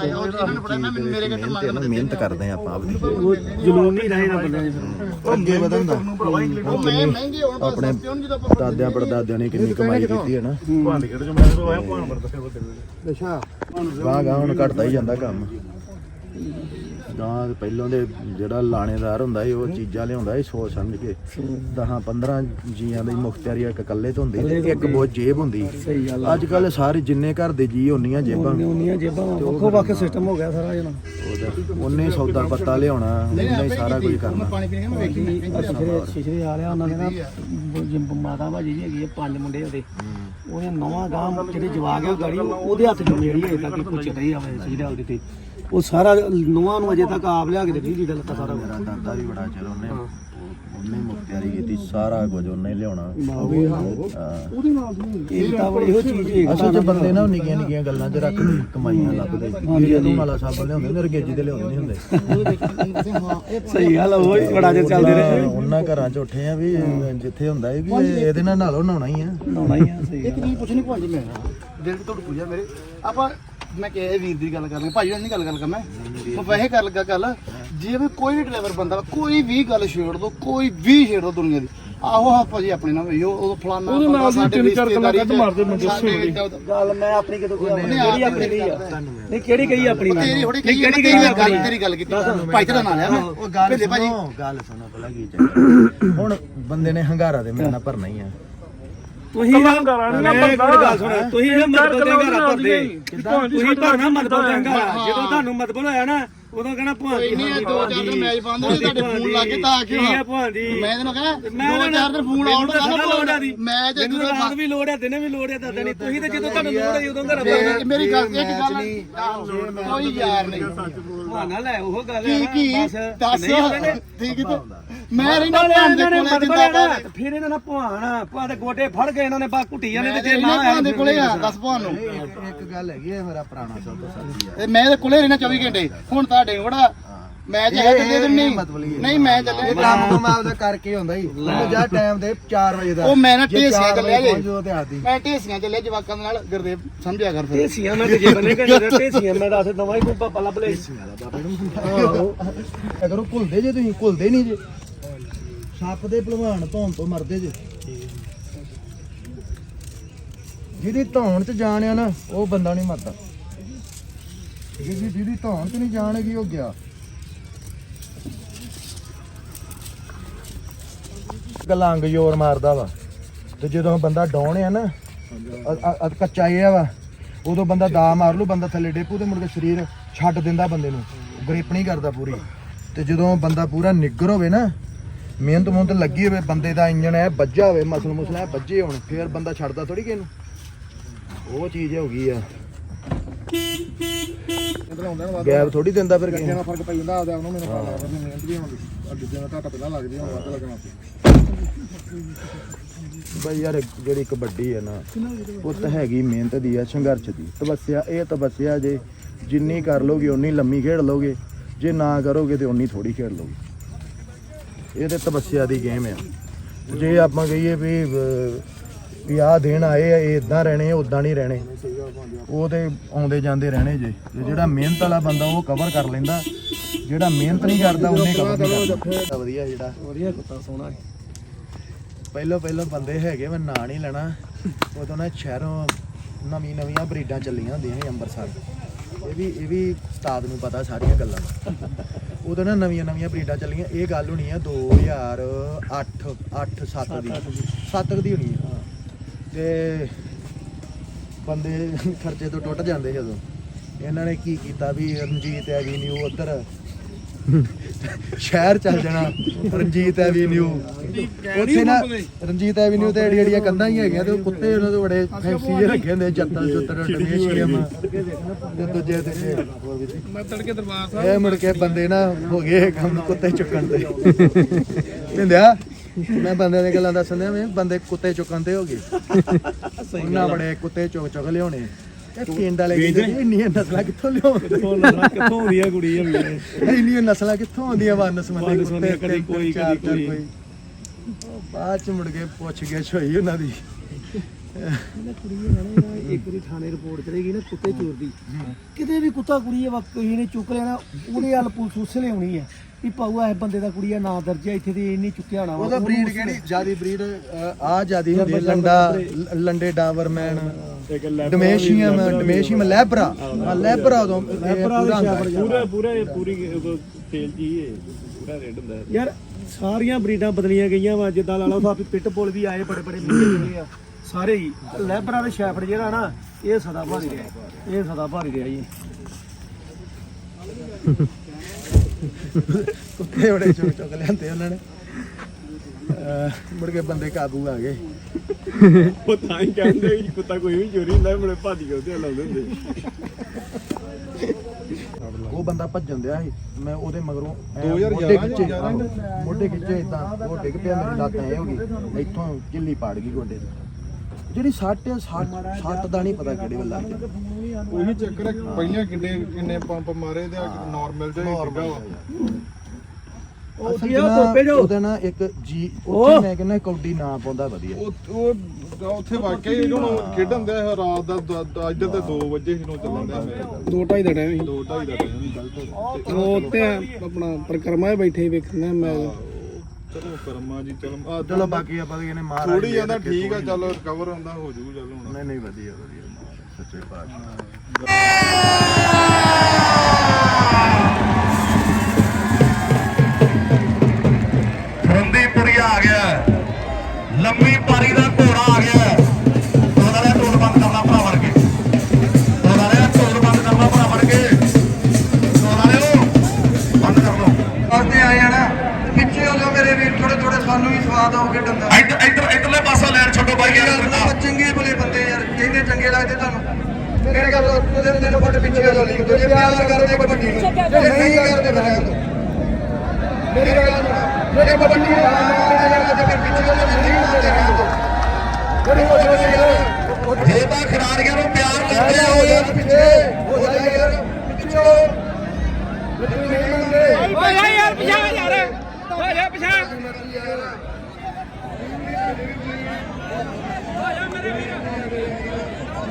ਮਿਹਨਤ ਕਰਦੇ ਆ ਆਪਾਂ
ਉਹ ਜਨੂਨ ਨਹੀਂ ਰਹੇ ਨਾ ਬੰਦਿਆਂ 'ਚ
ਅੱਗੇ ਵਧਣ ਦਾ।
ਉਹ ਮੈਂ ਮਹਿੰਗੇ ਹੋਣ ਬਸ
ਆਪਣੇ
ਸਸਤੇ ਹੋਣ
ਪੜਦਾਦਿਆਂ ਨੇ ਕਿੰਨੀ ਕਮਾਈ ਕੀਤੀ ਹੈ ਨਾ।
ਭਾਂਡੇ ਕਿਹੜੇ ਜੋ ਮੈਂ ਤੋਂ ਆਇਆ ਭਾਣ ਵਰਤ ਫਿਰ ਉਹ
ਅੱਛਾ।
ਗਾਂ ਗਾਂ ਹੁਣ ਘਟਦਾ ਹੀ ਜਾਂਦਾ ਕੰਮ। ਗਾਂ ਪਹਿਲੋਂ ਦੇ ਜਿਹੜਾ ਲਾਣੇਦਾਰ ਹੁੰਦਾ ਸੀ ਉਹ ਚੀਜ਼ਾਂ ਲਿਆਉਂਦਾ ਸੀ ਸੋਚ ਸਮਝ ਕੇ। 10 15 ਜੀਆਂ ਦੀ ਮੁਖਤਿਆਰੀ ਇੱਕ ਇਕੱਲੇ ਤੋਂ ਹੁੰਦੀ ਤੇ ਇੱਕ ਬਹੁਤ ਜੇਬ ਹੁੰਦੀ ਅੱਜ ਕੱਲ ਸਾਰੇ ਜਿੰਨੇ ਘਰ ਦੇ ਜੀ ਉਨੀਆਂ ਜੇਬਾਂ।
ਉਨੀਆਂ ਜੇਬਾਂ। ਵੱਖੋ ਵੱਖ ਸਿਸਟਮ ਹੋ ਗਿਆ ਸਾਰਾ ਜਣਾ
ਉਹਦਾ- ਉਹਨੇ ਸੌਦਾ ਪੱਤਾ ਲਿਆਉਣਾ ਉਹਨੇ ਹੀ ਸਾਰਾ ਕੁਝ ਕਰਨਾ।
ਪਾਣੀ ਪੀਣੇ ਮੈਂ ਵੇਖੀ
ਸ਼ਿਸ਼ਰੇ ਸ਼ਿਸ਼ਰੇ ਆ ਲਿਆ ਉਹਨਾਂ ਨੇ ਨਾ ਬ- ਜਿ- ਮਾਤਾ ਭਾਜੀ ਜੀ ਹੈਗੀ ਆ ਪੰਜ ਮੁੰਡੇ ਉਹਦੇ। ਉਹਨੇ ਨਵਾਂ ਗਾਂ ਜਿਹੜੇ ਜਵਾਗ ਆ ਗਾੜੀ ਉਹਦੇ ਹੱਥ ਚ ਮੇਰੀ ਹਜੇ ਤੱਕ ਪੁੱਛ ਰਹੀ ਆ ਮੈਂ ਸਿੱਧਾ ਉਹਦੇ ਤੇ। ਉਹ ਸਾਰਾ ਨਵਾਂ ਨੂੰ ਅਜੇ ਤੱਕ ਆਪ ਲਿਆ ਕੇ ਦਿੱਤੀ ਲੀਡਰ ਲੱਤਾ ਸਾਰਾ
ਮੇਰਾ ਦਾਦਾ ਵੀ ਬੜਾ ਚਿਰ ਉਹਨੇ ਉਹਨੇ ਮੁਖਤਿਆਰੀ ਕੀਤੀ ਸਾਰਾ ਕੁਝ ਉਹਨੇ ਲਿਆਉਣਾ। ਹਾਂ।
ਇਹ ਤਾਂ ਬੜੀ ਇਹੋ ਚੀਜ਼ ਹੈ।
ਅਸਲ 'ਚ ਬੰਦੇ ਨਾ ਨਿੱਕੀਆਂ ਨਿੱਕੀਆਂ ਗੱਲਾਂ 'ਚ ਰੱਖ ਕੇ ਕਮਾਈਆਂ ਲੱਭਦੇ। ਤੂੰ ਵਾਲਾ ਸਾਬਣ ਲਿਆਉਂਦੇ ਨੇ ਰਗੇਜੀ ਤੇ ਲਿਆਉਂਦੇ ਨਹੀਂ ਹੁੰਦੇ।
ਸਹੀ ਗੱਲ ਉਹ ਹੀ ਬੜਾ ਚਿਰ ਚੱਲਦੇ ਰਹੇ।
ਉਹਨਾਂ- ਘਰਾਂ 'ਚ ਉੱਠੇ ਆ ਵੀ ਜਿੱਥੇ ਹੁੰਦਾ ਹੈ ਵੀ ਇਹ- ਇਹਦੇ ਨਾਲ ਨਾਲੋਂ ਨਹਾਉਣਾ ਹੀ ਆ।
ਨਹਾਉਣਾ ਹੀ ਆ ਸਹੀ
ਇੱਕ ਚੀਜ਼ ਪੁੱਛਣੀ ਭਾਂਜੀ ਮੈਂ। ਦਿਲ ਤੇ ਤੁਹਾਡੀ ਪੂਜਾ ਮੇਰੇ। ਆਪਾਂ ਮੈਂ ਕਿਹਾ ਵੀਰ ਦੀ ਗੱਲ ਕਰਨੀ ਭਾਈ ਨਾਲ ਨਹੀਂ ਗੱਲ ਕਰ ਮੈਂ। ਉਹ ਵੈਸੇ ਕਰ ਲੱਗਾ ਗੱਲ ਜੇ ਵੀ ਕੋਈ ਵੀ ਡਰਾਈਵਰ ਬੰਦਾ ਕੋਈ ਵੀ ਗੱਲ ਛੇੜ ਦੋ ਕੋਈ ਵੀ ਛੇੜ ਦੋ ਦੁਨੀਆ ਦੀ ਆਹੋ ਹਾਂ ਭਾਜੀ ਆਪਣੇ ਨਾਲ ਵੀ ਉਹ ਉਹ ਫਲਾਨਾ ਉਹਦੇ ਨਾਲ ਸਾਡੇ ਰਿਸ਼ਤੇਦਾਰੀ ਕੱਢ ਮਾਰਦੇ ਮੈਨੂੰ
ਗੱਲ ਮੈਂ ਆਪਣੀ ਕਿਦੋਂ ਕੋਈ ਕਿਹੜੀ ਆਪਣੀ ਕਹੀ ਆ। ਨਹੀਂ ਕਿਹੜੀ ਕਹੀ ਆਪਣੀ? ਮੈਂ
ਤੇਰੀ ਥੋੜੀ
ਨਹੀਂ,
ਕਹੀ
ਕਿਹੜੀ ਕਹੀ
ਗੱਲ ਤੇਰੀ ਗੱਲ ਕੀਤੀ। ਭਾਈ ਤੇਰਾ ਨਾਂ ਲਿਆ ਮੈਂ
ਉਹ ਗੱਲ ਸੁਣੋ ਗੱਲ ਸੁਣੋ ਪਹਿਲਾਂ ਕੀ ਚੱਕਰ ਹੁਣ ਬੰਦੇ ਨੇ ਹੰਗਾਰਾ ਦੇ ਮੇਰੇ ਨਾਲ ਭਰਨਾ ਹੀ ਆ।
ਤੁਸੀਂ ਨਾ ਮੇਰੀ ਗੱਲ ਸੁਣੋ ਤੁਸੀਂ ਇਹ ਮਤਬਲ ਦੇ ਘਰ ਭਰਦੇ ਤੁਸੀਂ ਭਰਨਾ ਮਤਬਲ ਦੇ ਘਰ ਜਦੋਂ ਤੁਹਾਨੂੰ ਮਤਬਲ ਹੋਇਆ ਨਾ ਉਦੋਂ ਕਹਿਣਾ ਭਾਂਦੀ
ਨਹੀਂ ਇਹ ਦੋ ਚਾਰ ਦਿਨ ਮੈਚ ਬੰਦ ਹੋਏ ਤੁਹਾਡੇ ਫੋਨ ਲਾ ਕੇ ਤਾਂ ਆ ਕੇ
ਕੀ ਆ ਭਾਂਦੀ
ਮੈਂ ਇਹਨੂੰ ਕਹਿੰਦਾ
ਮੈਂ
ਦੋ ਚਾਰ ਦਿਨ ਫੋਨ ਆਉਣ
ਮੈਨੂੰ ਤਾਂ ਲੋੜ ਆ ਦੀ।
ਮੈਂ ਤੇ
ਮੈਨੂੰ ਤਾਂ ਰਾਤ ਵੀ ਲੋੜ ਹੈ ਦਿਨੇ ਵੀ ਲੋੜ ਹੈ ਦਾਦਾ ਨਹੀਂ ਤੁਸੀਂ ਤੇ ਜਦੋਂ ਤੁਹਾਨੂੰ ਲੋੜ ਹੈ ਉਦੋਂ ਘਰ ਭਰਨਾ
ਤੇ ਮੇਰੀ ਗੱਲ ਇੱਕ ਗੱਲ ਕੋਈ ਯਾਰ ਨਹੀਂ।
ਬਹਾਨਾ ਲੈ ਉਹ ਗੱਲ ਹੈ
ਕੀ?
ਨਾ,
ਦੱਸ।
ਨੇ।
ਠੀਕ ਹੈ ਮੈਂ ਰਹਿਣਾ
ਨਾਲੇ
ਭਾਂਡੇ
ਇਹਨਾਂ ਨੇ
ਕੋਲੇ
ਮਤਬਲ
ਜਿੰਦਾਬਾਦ
ਫਿਰ ਇਹਨਾਂ ਨੇ ਭਾਣ ਭਾਂ ਦੇ ਗੋਡੇ ਫੜ ਗਏ ਇਹਨਾਂ ਨੇ ਬਾ ਕੁੱਟੀਆਂ ਨੇ ਤੇ ਜੇ ਨਾ
ਮੈਂ ਭਾਂਡੇ ਕੋਲੇ ਆ ਦੱਸ ਭਾਂ ਨੂੰ
ਇੱਕ ਗੱਲ ਹੈਗੀ ਹੈ ਮੇਰਾ ਪੁਰਾਣਾ ਸਭ ਤੋਂ ਸਾਥੀ ਆ।
ਤੇ ਮੈਂ ਤੇ ਕੋਲੇ ਰਹਿਣਾ 24 ਘੰਟੇ। ਹੁਣ ਤੁਹਾਡੇ ਬੜਾ। ਮੈਂ ਜੇ ਹੈ ਕਿਤੇ ਨਹੀਂ। ਨਹੀਂ ਮੈਂ ਚੱਲੇ
ਇਹ ਕੰਮ ਨੂੰ ਮੈਂ ਆਪਦਾ ਕਰਕੇ ਹੁੰਦਾ ਹੀ ਮੈਨੂੰ ਜਾ ਟਾਈਮ ਦੇ 4 ਵਜੇ ਦਾ।
ਉਹ ਮੈਂ ਨਾ ਢੇਸੀਆਂ ਚੱਲਿਆ ਜੇ।
ਤੇ
ਮੈਂ ਢੇਸੀਆਂ ਚੱਲਿਆ ਜਵਾਕਾਂ ਦੇ ਨਾਲ ਗੁਰਦੇਵ ਸਮਝਿਆ ਕਰ ਫਿਰ।
ਢੇਸੀਆਂ ਮੈਂ ਤੇ ਜੇ ਬੰਨੇ ਕਹਿੰਦੇ ਢੇਸੀਆਂ ਮੈਂ ਦੱਸ ਦਵਾਈ ਕੋਈ ਪਾਪਾ ਲੱਭ ਲੈ
ਅਗਰ ਉਹ ਭੁੱਲਦੇ ਜੇ ਤੁਸੀਂ ਭੁੱਲਦੇ ਨਹੀਂ ਜੇ। ਸੱਪ ਦੇ ਭਲਵਾਨ ਧੌਣ ਤੋਂ ਮਰਦੇ ਜੇ। ਜਿਹਦੀ ਧੌਣ ਚ ਜਾਣ ਆ ਨਾ ਉਹ ਬੰਦਾ ਨਹੀਂ ਮਰਦਾ। ਜਿਹਦੀ ਜਿਹਦੀ ਧੌਣ ਚ ਨਹੀਂ ਜਾਣ ਉਹ ਗਿਆ। ਗਲੰਗ ਜ਼ੋਰ ਮਾਰਦਾ ਵਾ। ਤੇ ਜਦੋਂ ਬੰਦਾ ਡਾਉਣ ਆ ਨਾ, ਅ- ਅ- ਕੱਚਾ ਇਹ ਵਾ, ਉਦੋਂ ਬੰਦਾ ਦਾ ਮਾਰ ਲੂ, ਬੰਦਾ ਥੱਲੇ ਡੇਪੂ ਤੇ ਮੁੜ ਕੇ ਸਰੀਰ ਛੱਡ ਦਿੰਦਾ ਬੰਦੇ ਨੂੰ। ਗ੍ਰਿਪ ਨਹੀਂ ਕਰਦਾ ਪੂਰੀ। ਤੇ ਜਦੋਂ ਬੰਦਾ ਪੂਰਾ ਨਿੱਗਰ ਹੋਵੇ ਨਾ, ਮਿਹਨਤ ਮੁਹਨਤ ਲੱਗੀ ਹੋਵੇ, ਬੰਦੇ ਦਾ ਇੰਜਣ ਐ, ਵੱਜਾ ਹੋਵੇ, ਮਸਲ ਮੁਸਲ ਐ, ਵੱਜੇ ਹੋਣ, ਫੇਰ ਬੰਦਾ ਛੱਡਦਾ ਥੋੜੀ ਕਿਸ ਨੂੰ। ਉਹ ਚੀਜ਼ ਹੋ ਗਈ ਆ। ਗੈਪ ਥੋੜੀ ਦਿੰਦਾ ਫਿਰ ਕਿਸੇ ਨੂੰ
ਫ਼ਰਕ ਪਈ ਜਾਂਦਾ ਆਪਦਾ ਉਹਨੂੰ ਮੈਨੂੰ ਪਤਾ ਲੱਗਦਾ ਮਿਹਨਤ ਵੀ ਹੁੰਦੀ ਆ ਦੂਜੇ ਨਾਲ ਘੱਟ ਪਹਿਲਾਂ ਲੱਗਦੀ ਹੁਣ ਵੱਧ ਲੱਗਣਾ
ਬਈ ਯਾਰ ਇੱਕ- ਜਿਹੜੀ ਕਬੱਡੀ ਹੈ ਨਾ ਉਹ ਤਾਂ ਹੈਗੀ ਮਿਹਨਤ ਦੀ ਆ ਸੰਘਰਸ਼ ਦੀ। ਤਪੱਸਿਆ ਇਹ ਤਪੱਸਿਆ ਜੇ ਜਿੰਨੀ ਕਰ ਲੋਗੇ ਉਨੀ ਲੰਮੀ ਖੇਡ ਲੋਗੇ। ਜੇ ਨਾ ਕਰੋਗੇ ਤੇ ਉਨੀ ਥੋੜੀ ਖੇਡ ਲੋਗੇ। ਇਹ ਤੇ ਤਪੱਸਿਆ ਦੀ ਗੇਮ ਆ। ਜੇ ਆਪਾਂ ਕਹੀਏ ਵੀ ਅਹ, ਵੀ ਆਹ ਦਿਨ ਆਏ ਆ ਇਹ ਇਦਾਂ ਰਹਿਣੇ ਉਦਾਂ ਨਹੀਂ ਰਹਿਣੇ। ਉਹ ਤੇ ਆਉਂਦੇ ਜਾਂਦੇ ਰਹਿਣੇ ਜੇ। ਤੇ ਜਿਹੜਾ ਮਿਹਨਤ ਵਾਲਾ ਬੰਦਾ ਉਹ ਕਵਰ ਕਰ ਲੈਂਦਾ। ਜਿਹੜਾ ਮਿਹਨਤ ਨਹੀਂ ਕਰਦਾ ਉਹਨੇ ਕਵਰ ਨਹੀਂ ਕਰਦਾ ਵਧੀਆ ਜਿਹੜਾ।
ਵਧੀਆ ਕੁੱਤਾ ਸੋਹਣਾ। ਹੈ
ਪਹਿਲਾਂ ਪਹਿਲਾਂ ਬੰਦੇ ਹੈਗੇ ਮੈਂ ਨਾਂ ਨਹੀਂ ਲੈਣਾ। ਉਦੋਂ ਨਾ ਸ਼ਹਿਰੋਂ ਨਵੀਂ ਨਵੀਆਂ ਬਰੀਡਾਂ ਚੱਲੀਆਂ ਹੁੰਦੀਆਂ ਸੀ ਅੰਮ੍ਰਿਤਸਰ। ਇਹ ਵੀ ਇਹ ਵੀ ਉਸਤਾਦ ਨੂੰ ਪਤਾ ਸਾਰੀਆਂ ਗੱਲਾਂ ਦਾ। ਉਦੋਂ ਨਾ ਨਵੀਆਂ ਨਵੀਆਂ ਬਰੀਡਾਂ ਚੱਲੀਆਂ। ਇਹ ਗੱਲ ਹੋਣੀ ਆ 2008 8 7 ਦੀ। 7 ਦੀ। ਹੋਣੀ ਆ। ਤੇ ਬੰਦੇ ਖਰਚੇ ਤੋਂ ਟੁੱਟ ਜਾਂਦੇ ਸੀ ਉਦੋਂ। ਇਹਨਾਂ ਨੇ ਕੀ ਕੀਤਾ ਵੀ ਰਣਜੀਤ ਐਵੀਨਿਊ ਉੱਧਰ ਸ਼ਹਿਰ ਚੱਲ ਜਾਣਾ ਰਣਜੀਤ ਐਵੀਨਿਊ ਉੱਥੇ ਨਾ ਰਣਜੀਤ ਐਵੀਨਿਊ ਤੇ ਏਡੀਆਂ ਏਡੀਆਂ ਕੰਧਾਂ ਹੀ ਹੈਗੀਆਂ ਤੇ ਉਹ ਕੁੱਤੇ ਉਹਨਾਂ ਦੇ ਬੜੇ ਫੈਂਸੀ ਜਿਹੇ ਰੱਖੇ ਹੁੰਦੇ ਜੱਤਾਂ ਜੁੱਤਰ ਡਮੇਸ਼ੀਅਮ ਤੇ ਦੂਜੇ ਤੇ ਮੈਂ ਤੜਕੇ ਦਰਬਾਰ ਇਹ ਮੁੜ ਕੇ ਬੰਦੇ ਨਾ ਹੋ ਗਏ ਕੰਮ ਕੁੱਤੇ ਚੁੱਕਣ ਤੇ ਮਿੰਦਿਆ ਮੈਂ ਬੰਦਿਆਂ ਦੀਆਂ ਗੱਲਾਂ ਦੱਸਣ ਦਿਆਂ ਮੈਂ ਬੰਦੇ ਕੁੱਤੇ ਚੁੱਕਣ ਤੇ ਹੋ ਗਏ। ਉਹਨਾਂ ਬੜੇ ਕੁੱਤੇ ਚੁੱਕ ਚੁੱਕ ਲਿਆਉਣੇ। ਇਹ ਪਿੰਡ ਵਾਲੇ ਕਹਿੰਦੇ ਇੰਨੀਆਂ ਨਸਲਾਂ ਕਿੱਥੋਂ ਲਿਆਉਂਦੇ?
ਕਿੱਥੋਂ ਆਉਂਦੀ ਆ ਕੁੜੀ ਆ
ਇੰਨੀਆਂ ਨਸਲਾਂ ਕਿੱਥੋਂ ਆਉਂਦੀਆਂ ਵਨ ਸਮੰਦੇ
ਵੰਨ-ਸੁਵੰਨੇ
ਕੁੱਤੇ
ਕਦੀ ਕੋਈ,
ਚਾਰ-
ਕਦੀ
ਚਾਰ
ਕੋਈ।
ਉਹ ਬਾਅਦ ਚ ਮੁੜ ਕੇ ਪੁੱਛ ਕੇ ਹੋਈ ਉਹਨਾਂ ਦੀ।
ਇਹਨਾਂ ਕੁੜੀ ਨੇ ਨਾ ਇੱਕ ਵਾਰੀ ਥਾਣੇ ਰਿਪੋਰਟ ਕਰੇਗੀ ਨਾ ਕੁੱਤੇ ਚੋਰ ਦੀ। ਕਿਤੇ ਵੀ ਕੁੱਤਾ ਕੁੜੀ ਆ ਵਾ ਕਿਸੇ ਨੇ ਚੁੱਕ ਲੈਣਾ ਉਹਦੇ ਹੱਲ ਪੁਲਿਸ ਉਸੇ ਲਿਆਉਣੀ ਆ ਵੀ ਪਾਉਆ ਇਹ ਬੰਦੇ ਦਾ ਕੁੜੀ ਆ ਨਾਂ ਦਰਜ ਆ ਇੱਥੇ ਤੇ ਇਹਨੇ ਚੁੱਕਿਆ ਹੋਣਾ ਵਾ।
ਉਹਦਾ
ਉਹਨੂੰ
ਬਰੀਡ
ਉਸੇ-
ਕਿਹੜੀ? ਜਿਆਦੀ ਬਰੀਡ ਆ ਜਿਆਦੀ ਹੁੰਦੀ ਹੈ, ਲੰਡਾ ਲ- ਲੰਡੇ ਡਾਵਰਮੈਨ ਡਮੇਸ਼ੀਅਮ ਡਮੇਸ਼ੀਅਮ ਲੈਬਰਾ ਆ ਲੈਬਰਾ ਉਦੋਂ ਲੈਬਰਾ
ਪੂਰਾ ਪੂਰਾ ਪੂਰੀ ਤੇਲ ਜੀ ਪੂਰਾ ਰੈੱਡ ਹੁੰਦਾ ਯਾਰ ਸਾਰੀਆਂ ਬਰੀਡਾਂ ਬਦਲੀਆਂ ਗਈਆਂ ਵਾ ਜਿੱਦਾਂ ਲਾ ਲਓ ਭਾਵੇਂ ਪਿੱਟ ਬੁੱਲ ਵੀ ਆਏ ਬੜੇ ਬੜੇ ਮਹਿੰਗੇ ਆ। ਸਾਰੇ ਹੀ। ਲੈਬਰਾ ਦੇ ਸ਼ੈਫਰਡ ਜਿਹੜਾ ਨਾ ਇਹ ਸਦਾ ਭਾਰੀ ਰਿਹਾ। ਇਹ ਸਦਾ ਭਾਰੀ ਰਿਹਾ ਜੀ।
ਕੁੱਤੇ ਬੜੇ ਚੁੱਕ ਚੁੱਕ ਲਿਆਂਦੇ ਉਹਨਾਂ ਨੇ। ਅਹ ਮੁੜ ਕੇ ਬੰਦੇ ਕਾਬੂ ਆ ਗਏ।
ਉਹ ਤਾਂ ਹੀ ਕਹਿੰਦੇ ਕਿ ਕੁੱਤਾ ਕੋਈ ਵੀ ਚੋਰੀ ਹੁੰਦਾ ਬੜੇ ਭਾਦੀ ਕੇ ਉਹਦੇ ਲਾਉਂਦੇ ਹੁੰਦੇ।
ਉਹ ਬੰਦਾ ਭੱਜਣ ਦਿਆ ਸੀ ਮੈਂ ਉਹਦੇ ਮਗਰੋਂ ਐਂ ਮੋਢੇ ਖਿੱਚੇ ਆਹੋ, ਮੋਢੇ ਖਿੱਚੇ ਇਦਾਂ ਉਹ ਡਿੱਗ ਪਿਆ ਮੇਰੀ ਲੱਤ ਐ ਹੋ ਗਈ ਇੱਥੋਂ ਕਿੱਲੀ ਪਾੜ ਗਈ ਗੋਡੇ ਦੀ। ਜਿਹੜੀ ਸੱਟ ਆ ਸੱਟ ਸੱਟ ਦਾ ਨਹੀਂ ਪਤਾ ਕਿਹੜੇ ਵੱਲ ਲੱਗ
ਉਹੀ ਚੱਕਰ ਹੈ ਪਹਿਲਾਂ ਕਿੰਨੇ ਕਿੰਨੇ ਪੰਪ ਮਾਰੇ ਤੇ ਨਾਰਮਲ ਜਿਹਾ ਹੀ ਸੀਗਾ ਵਾ।
ਅਸਲ
ਕੀ
ਚ
ਆ,
ਨਾ
ਧੋਪੇ ਜੋ?
ਉਹਦਾ ਨਾ ਇੱਕ ਜੀ ਉੱਥੇ ਮੈਂ ਕਹਿੰਦਾ ਕੌਡੀ ਨਾ ਪਾਉਂਦਾ ਵਧੀਆ।
ਉਹ ਉਹ ਉੱਥੇ ਵਾਕਿਆ ਹੀ ਹੁਣ ਖੇਡਣ ਦੇ ਰਾਤ ਦਾ ਦ- ਦ- ਇੱਧਰ ਤੇ 2 ਵਜੇ ਸੀ ਨੂੰ ਚੱਲਣ ਦਿਆ
ਦੋ ਢਾਈ ਦਾ ਟਾਈਮ
2 2:30 ਦਾ ਟਾਈਮ ਗਲਤ
ਉਹ ਤੇ ਆਪਣਾ ਪਰਕਰਮਾ ਬੈਠੇ ਵੇਖਣਾ ਮੈਂ।
ਚਲੋ ਕਰਮਾ ਜੀ ਚਲੋ ਆ
ਚਲੋ ਬਾਕੀ ਆਪਾਂ ਕਹਿੰਦੇ ਮਹਾਰਾਜ
ਥੋੜੀ
ਦੇ
ਜਾਂਦਾ
ਰੱਖੇ,
ਠੀਕ ਆ
ਥੋੜ੍ਹੀ-
ਚਲੋ ਰਿਕਵਰ ਹੁੰਦਾ ਹੋ ਜੂ ਚੱਲ ਹੁਣ।
ਨਹੀਂ ਨਹੀਂ ਵਧੀਆ ਵਧੀਆ ਸੱਚੇ ਪਾਤਸ਼ਾਹ।
ਫਰੰਦੀਪੁਰੀ ਆ ਗਿਆ। ਲੰਮੀ ਪਾਰੀ ਦਾ ਘੋੜਾ ਆ ਗਿਆ। ਉਹਨਾਂ ਦਾ ਢੋਲ ਬੰਦ ਕਰਨਾ ਭਰਾ।
ਚੰਗੇ ਲੱਗਦੇ ਤੁਹਾਨੂੰ? ਮੇਰੇ ਗੱਲ ਉਹਦੇ ਮੇਰੇ ਫੋਟੋ ਪਿੱਛੇ ਹੋ ਤੋਂ। ਜੇ ਪਿਆਰ ਕਰਦੇ ਕਬੱਡੀ ਨੂੰ। ਜੇ ਨਹੀਂ ਕਰਦੇ ਫਿਰ ਰਹਿਣ ਦਿਓ। ਮੇਰੀ ਗੱਲ ਸੁਣੋ ਜੇ ਕਬੱਡੀ ਨੂੰ ਯਾਰ ਜੇ ਪਿੱਛੇ ਹੋ ਜਾਓ ਨਹੀਂ ਹੁੰਦੇ ਰਹਿਣ ਦਿਓ। ਜਿਹੜੀ ਹੋ ਜਾਓ
ਜੇ ਤਾਂ ਖਿਡਾਰੀਆਂ ਨੂੰ ਪਿਆਰ
ਯਾਰ
ਕਰਦੇ
ਹੋ ਜਾ ਪਿੱਛੇ। ਹੋ ਜਾ ਯਾਰ ਪਿੱਛੇ ਹੋ। ਜੇ ਨਹੀਂ ਮੰਨਦੇ
ਓਏ ਯਾਰ ਪਿਛਾ ਯਾਰ।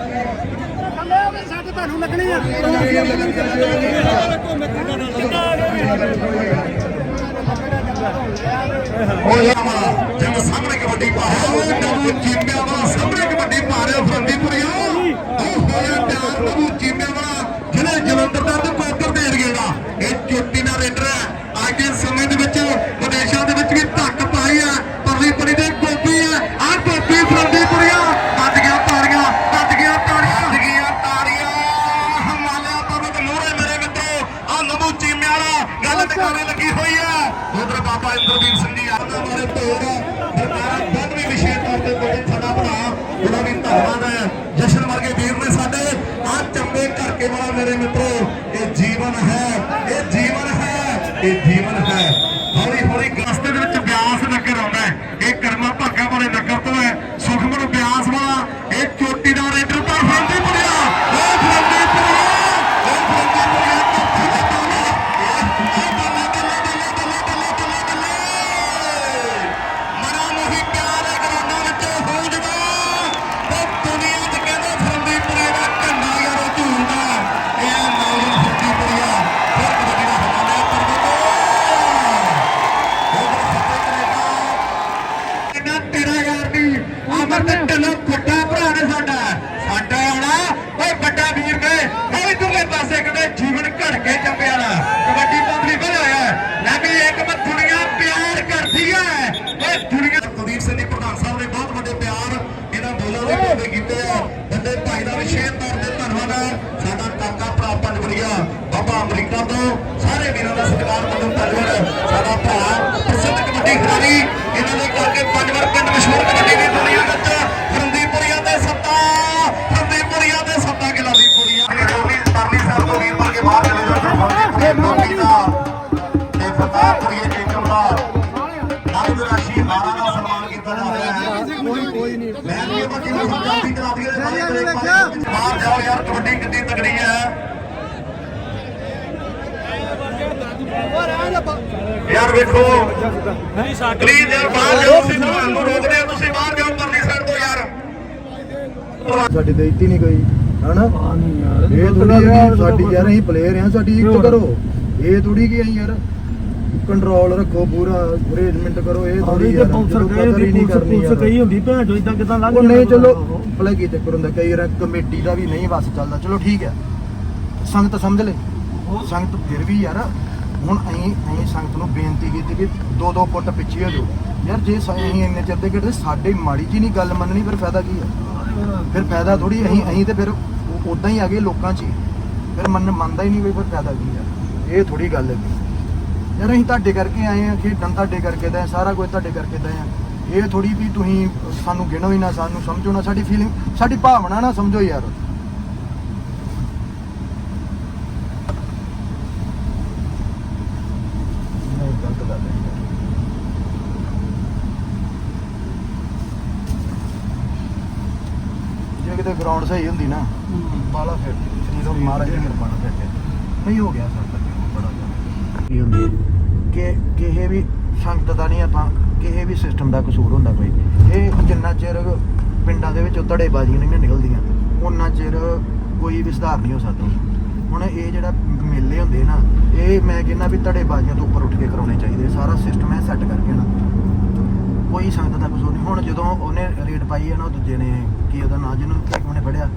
ਓਏ ਪਿਛਾ
ਉਹ ਜਾਵਾ ਜਿਵੇਂ ਸਾਹਮਣੇ ਕਬੱਡੀ ਪਾ ਰਿਹਾ ਉਹ ਨਵੂ ਚੀਮਿਆਂ ਵਾਲਾ, ਸਾਹਮਣੇ ਕਬੱਡੀ ਪਾ ਰਿਹਾ ਫਰੰਦੀਪੁਰੀਆ ਉਹ ਹੋਇਆ ਪਿਆਰ ਨਵੂ ਚੀਮਿਆਂ ਚੰਬੇ ਵਾਲਾ ਮੇਰੇ ਮਿੱਤਰੋ, ਇਹ ਜੀਵਨ ਹੈ, ਇਹ ਜੀਵਨ ਹੈ, ਇਹ ਜੀਵਨ ਹੈ। ਹੌਲੀ ਹੌਲੀ ਯਾਰ ਵੇਖੋ। ਪਲੀਜ਼ ਯਾਰ ਬਾਹਰ ਜਾਓ ਤੁਸੀਂ ਤੁਹਾਨੂੰ ਰੋਕਦੇ ਆ ਤੁਸੀਂ ਬਾਹਰ ਜਾਓ ਪਰਲੀ ਸਾਈਡ ਤੋਂ ਯਾਰ।
ਸਾਡੀ ਤੇ ਇੱਥੇ ਨਹੀਂ ਗਈ ਹਨਾ? ਇਹ ਥੋੜੀ ਯਾਰ ਸਾਡੀ ਯਾਰ ਅਸੀਂ ਪਲੇਅਰ ਆ ਸਾਡੀ ਇੱਜ਼ਤ ਕਰੋ। ਇਹ ਥੋੜੀ ਕਿ ਅਸੀਂ ਯਾਰ? ਕੰਟਰੋਲ ਰੱਖੋ ਪੂਰਾ ਅਰੇਂਜਮੈਂਟ ਕਰੋ ਇਹ ਥੋੜੀ
ਜਿਹੀ
ਜਦੋਂ
ਕਹੀ
ਹੀ ਨਹੀਂ ਕਰਨੀ ਯਾਰ।
ਕਹੀ ਹੁੰਦੀ ਭੈਣ ਜੋ ਇਦਾਂ ਕਿਦਾਂ ਲੰਘ
ਉਹ ਨਹੀਂ ਚਲੋ। ਭਲਾ ਕੀ ਚੱਕਰ ਹੁੰਦਾ ਕਈ ਵਾਰ ਕਮੇਟੀ ਦਾ ਵੀ ਨਹੀਂ ਵਸ ਚੱਲਦਾ। ਚਲੋ ਠੀਕ ਹੈ ਸੰਗਤ ਸਮਝ ਲੈ। ਸੰਗਤ ਫਿਰ ਵੀ ਯਾਰ ਹੁਣ ਅਸੀਂ ਅਸੀਂ ਸੰਗਤ ਨੂੰ ਬੇਨਤੀ ਕੀਤੀ ਕਿ ਦੋ ਦੋ ਫੁੱਟ ਪਿੱਛੇ ਹੋ ਜਾਓ। ਯਾਰ ਜੇ ਸ- ਅਸੀਂ ਇੰਨੇ ਚਿਰ ਦੇ ਕਿਤੇ ਸਾਡੇ ਮਾੜੀ ਜੀ ਨਹੀਂ ਗੱਲ ਮੰਨਣੀ, ਫਿਰ ਫਾਇਦਾ ਕੀ ਹੈ ਫਿਰ ਫਾਇਦਾ ਥੋੜੀ ਅਸੀਂ ਅਸੀਂ ਤੇ ਫਿਰ ਉਦਾਂ ਹੀ ਆ ਗਏ ਲੋਕਾਂ 'ਚ ਹੀ। ਫਿਰ ਮੰਨ, ਮੰਨਦਾ ਹੀ ਨਹੀਂ ਕੋਈ, ਫਿਰ ਫਾਇਦਾ ਕੀ ਹੈ ਇਹ ਥੋੜੀ ਗੱਲ ਹੈ ਯਾਰ ਅਸੀਂ ਤੁਹਾਡੇ ਕਰਕੇ ਆਏ ਆ, ਖੇਡਣ ਤੁਹਾਡੇ ਕਰਕੇ ਦਾ ਸਾਰਾ ਕੁਝ ਤੁਹਾਡੇ ਕਰਕੇ ਦਾ ਆ। ਇਹ ਥੋੜੀ ਵੀ ਤੁਸੀਂ ਸਾਨੂੰ ਗਿਣੋ ਹੀ ਨਾ, ਸਾਨੂੰ ਸਮਝੋ ਨਾ, ਸਾਡੀ ਫੀਲਿੰਗ ਸਾਡੀ ਭਾਵਨਾ ਨਾ ਸਮਝੋ ਯਾਰ ਨਹੀਂ ਗਲਤ ਗੱਲ ਹੈ ਯਾਰ। ਜੇ ਕਿਤੇ ਗਰਾਊਂਡ ਸਹੀ ਹੁੰਦੀ ਨਾ। ਬਾਲਾ ਫਿਰ ਸਰੀਰ ਨੂੰ ਮਾਰਾ ਹੀ ਕਿਰਪਾਨਾ ਫਿਰ ਕੇ ਨਹੀਂ ਹੋ ਗਿਆ ਸਰ ਬੜਾ। ਕੀ ਹੁੰਦੀ ਕਿ ਕਿਸੇ ਵੀ ਸੰਗਤ ਦਾ ਨਹੀਂ ਆਪਾਂ ਕਿਸੇ ਵੀ ਸਿਸਟਮ ਦਾ ਕਸੂਰ ਹੁੰਦਾ ਕੋਈ। ਇਹ ਜਿੰਨਾ ਚਿਰ ਪਿੰਡਾਂ ਦੇ ਵਿੱਚ ਧੜੇਬਾਜ਼ੀਆਂ ਨਹੀਂ ਨਿਕਲਦੀਆਂ ਉਹਨਾਂ ਚਿਰ ਕੋਈ ਵੀ ਸੁਧਾਰ ਨਹੀਂ ਹੋ ਸਕਦਾ। ਹੁਣ ਇਹ ਜਿਹੜਾ ਮੇਲੇ ਹੁੰਦੇ ਨਾ ਇਹ ਮੈਂ ਕਹਿੰਦਾ ਵੀ ਧੜੇਬਾਜ਼ੀਆਂ ਤੋਂ ਉੱਪਰ ਉੱਠ ਕੇ ਕਰਾਉਣੇ ਚਾਹੀਦੇ। ਸਾਰਾ ਸਿਸਟਮ ਹੈ ਸੈੱਟ ਕਰਕੇ ਨਾ ਕੋਈ ਸੰਗਤ ਦਾ ਕਸੂਰ ਨਹੀਂ। ਹੁਣ ਜਦੋਂ ਉਹਨੇ ਰੇਡ ਪਾਈ ਹੈ ਨਾ ਉਹ ਦੂਜੇ ਨੇ ਕੀ ਉਹਦਾ ਨਾਂ ਜਿਹਨੂੰ ਉਹਨੇ ਫੜਿਆ?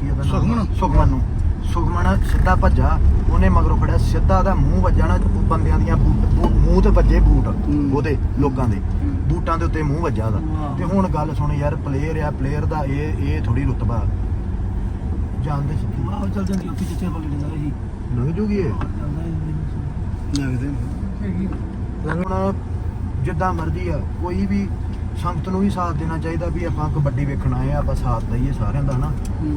ਕੀ ਉਹਦਾ ਨਾਂ?
ਸੁਖਮਨ?
ਸੁਖਮਨ ਨੂੰ। ਸੁਖਮਨ ਸਿੱਧਾ ਭੱਜਾ ਉਹਨੇ ਮਗਰੋਂ ਫੜਿਆ ਸਿੱਧਾ ਉਹਦਾ ਮੂੰਹ ਵੱਜਾ ਨਾ ਉਹ ਬੰਦਿਆਂ ਦੀਆਂ ਬੂਟ- ਬੂ- ਮੂੰਹ ਤੇ ਵੱਜੇ ਬੂਟ
ਹੂੰ।
ਉਹਦੇ ਲੋਕਾਂ ਦੇ। ਬੂਟਾਂ ਦੇ ਉੱਤੇ ਮੂੰਹ ਵੱਜਾ ਉਹਦਾ।
ਵਾਹ।
ਤੇ ਹੁਣ ਗੱਲ ਸੁਣ ਯਾਰ ਪਲੇਅਰ ਆ ਪਲੇਅਰ ਦਾ ਇਹ ਇਹ ਥੋੜੀ ਰੁਤਬਾ ਜਾਣਦੇ ਸੀ।
ਆਹ ਚੱਲ ਜਾਂਦੀ ਉੱਥੇ ਜਿੱਥੇ ਬੋਲੀ ਜਾਂਦਾ ਰਹੀ
ਲੰਘ ਜੂਗੀ ਇਹ?
ਲੱਗਦੇ ਨੇ।
ਹੁਣ ਜਿੱਦਾਂ ਮਰਜ਼ੀ ਆ ਕੋਈ ਵੀ ਸੰਗਤ ਨੂੰ ਵੀ ਸਾਥ ਦੇਣਾ ਚਾਹੀਦਾ ਵੀ ਆਪਾਂ ਕਬੱਡੀ ਵੇਖਣ ਆਏ ਆ ਆਪਾਂ ਸਾਥ ਦਈਏ ਸਾਰਿਆਂ ਦਾ ਨਾ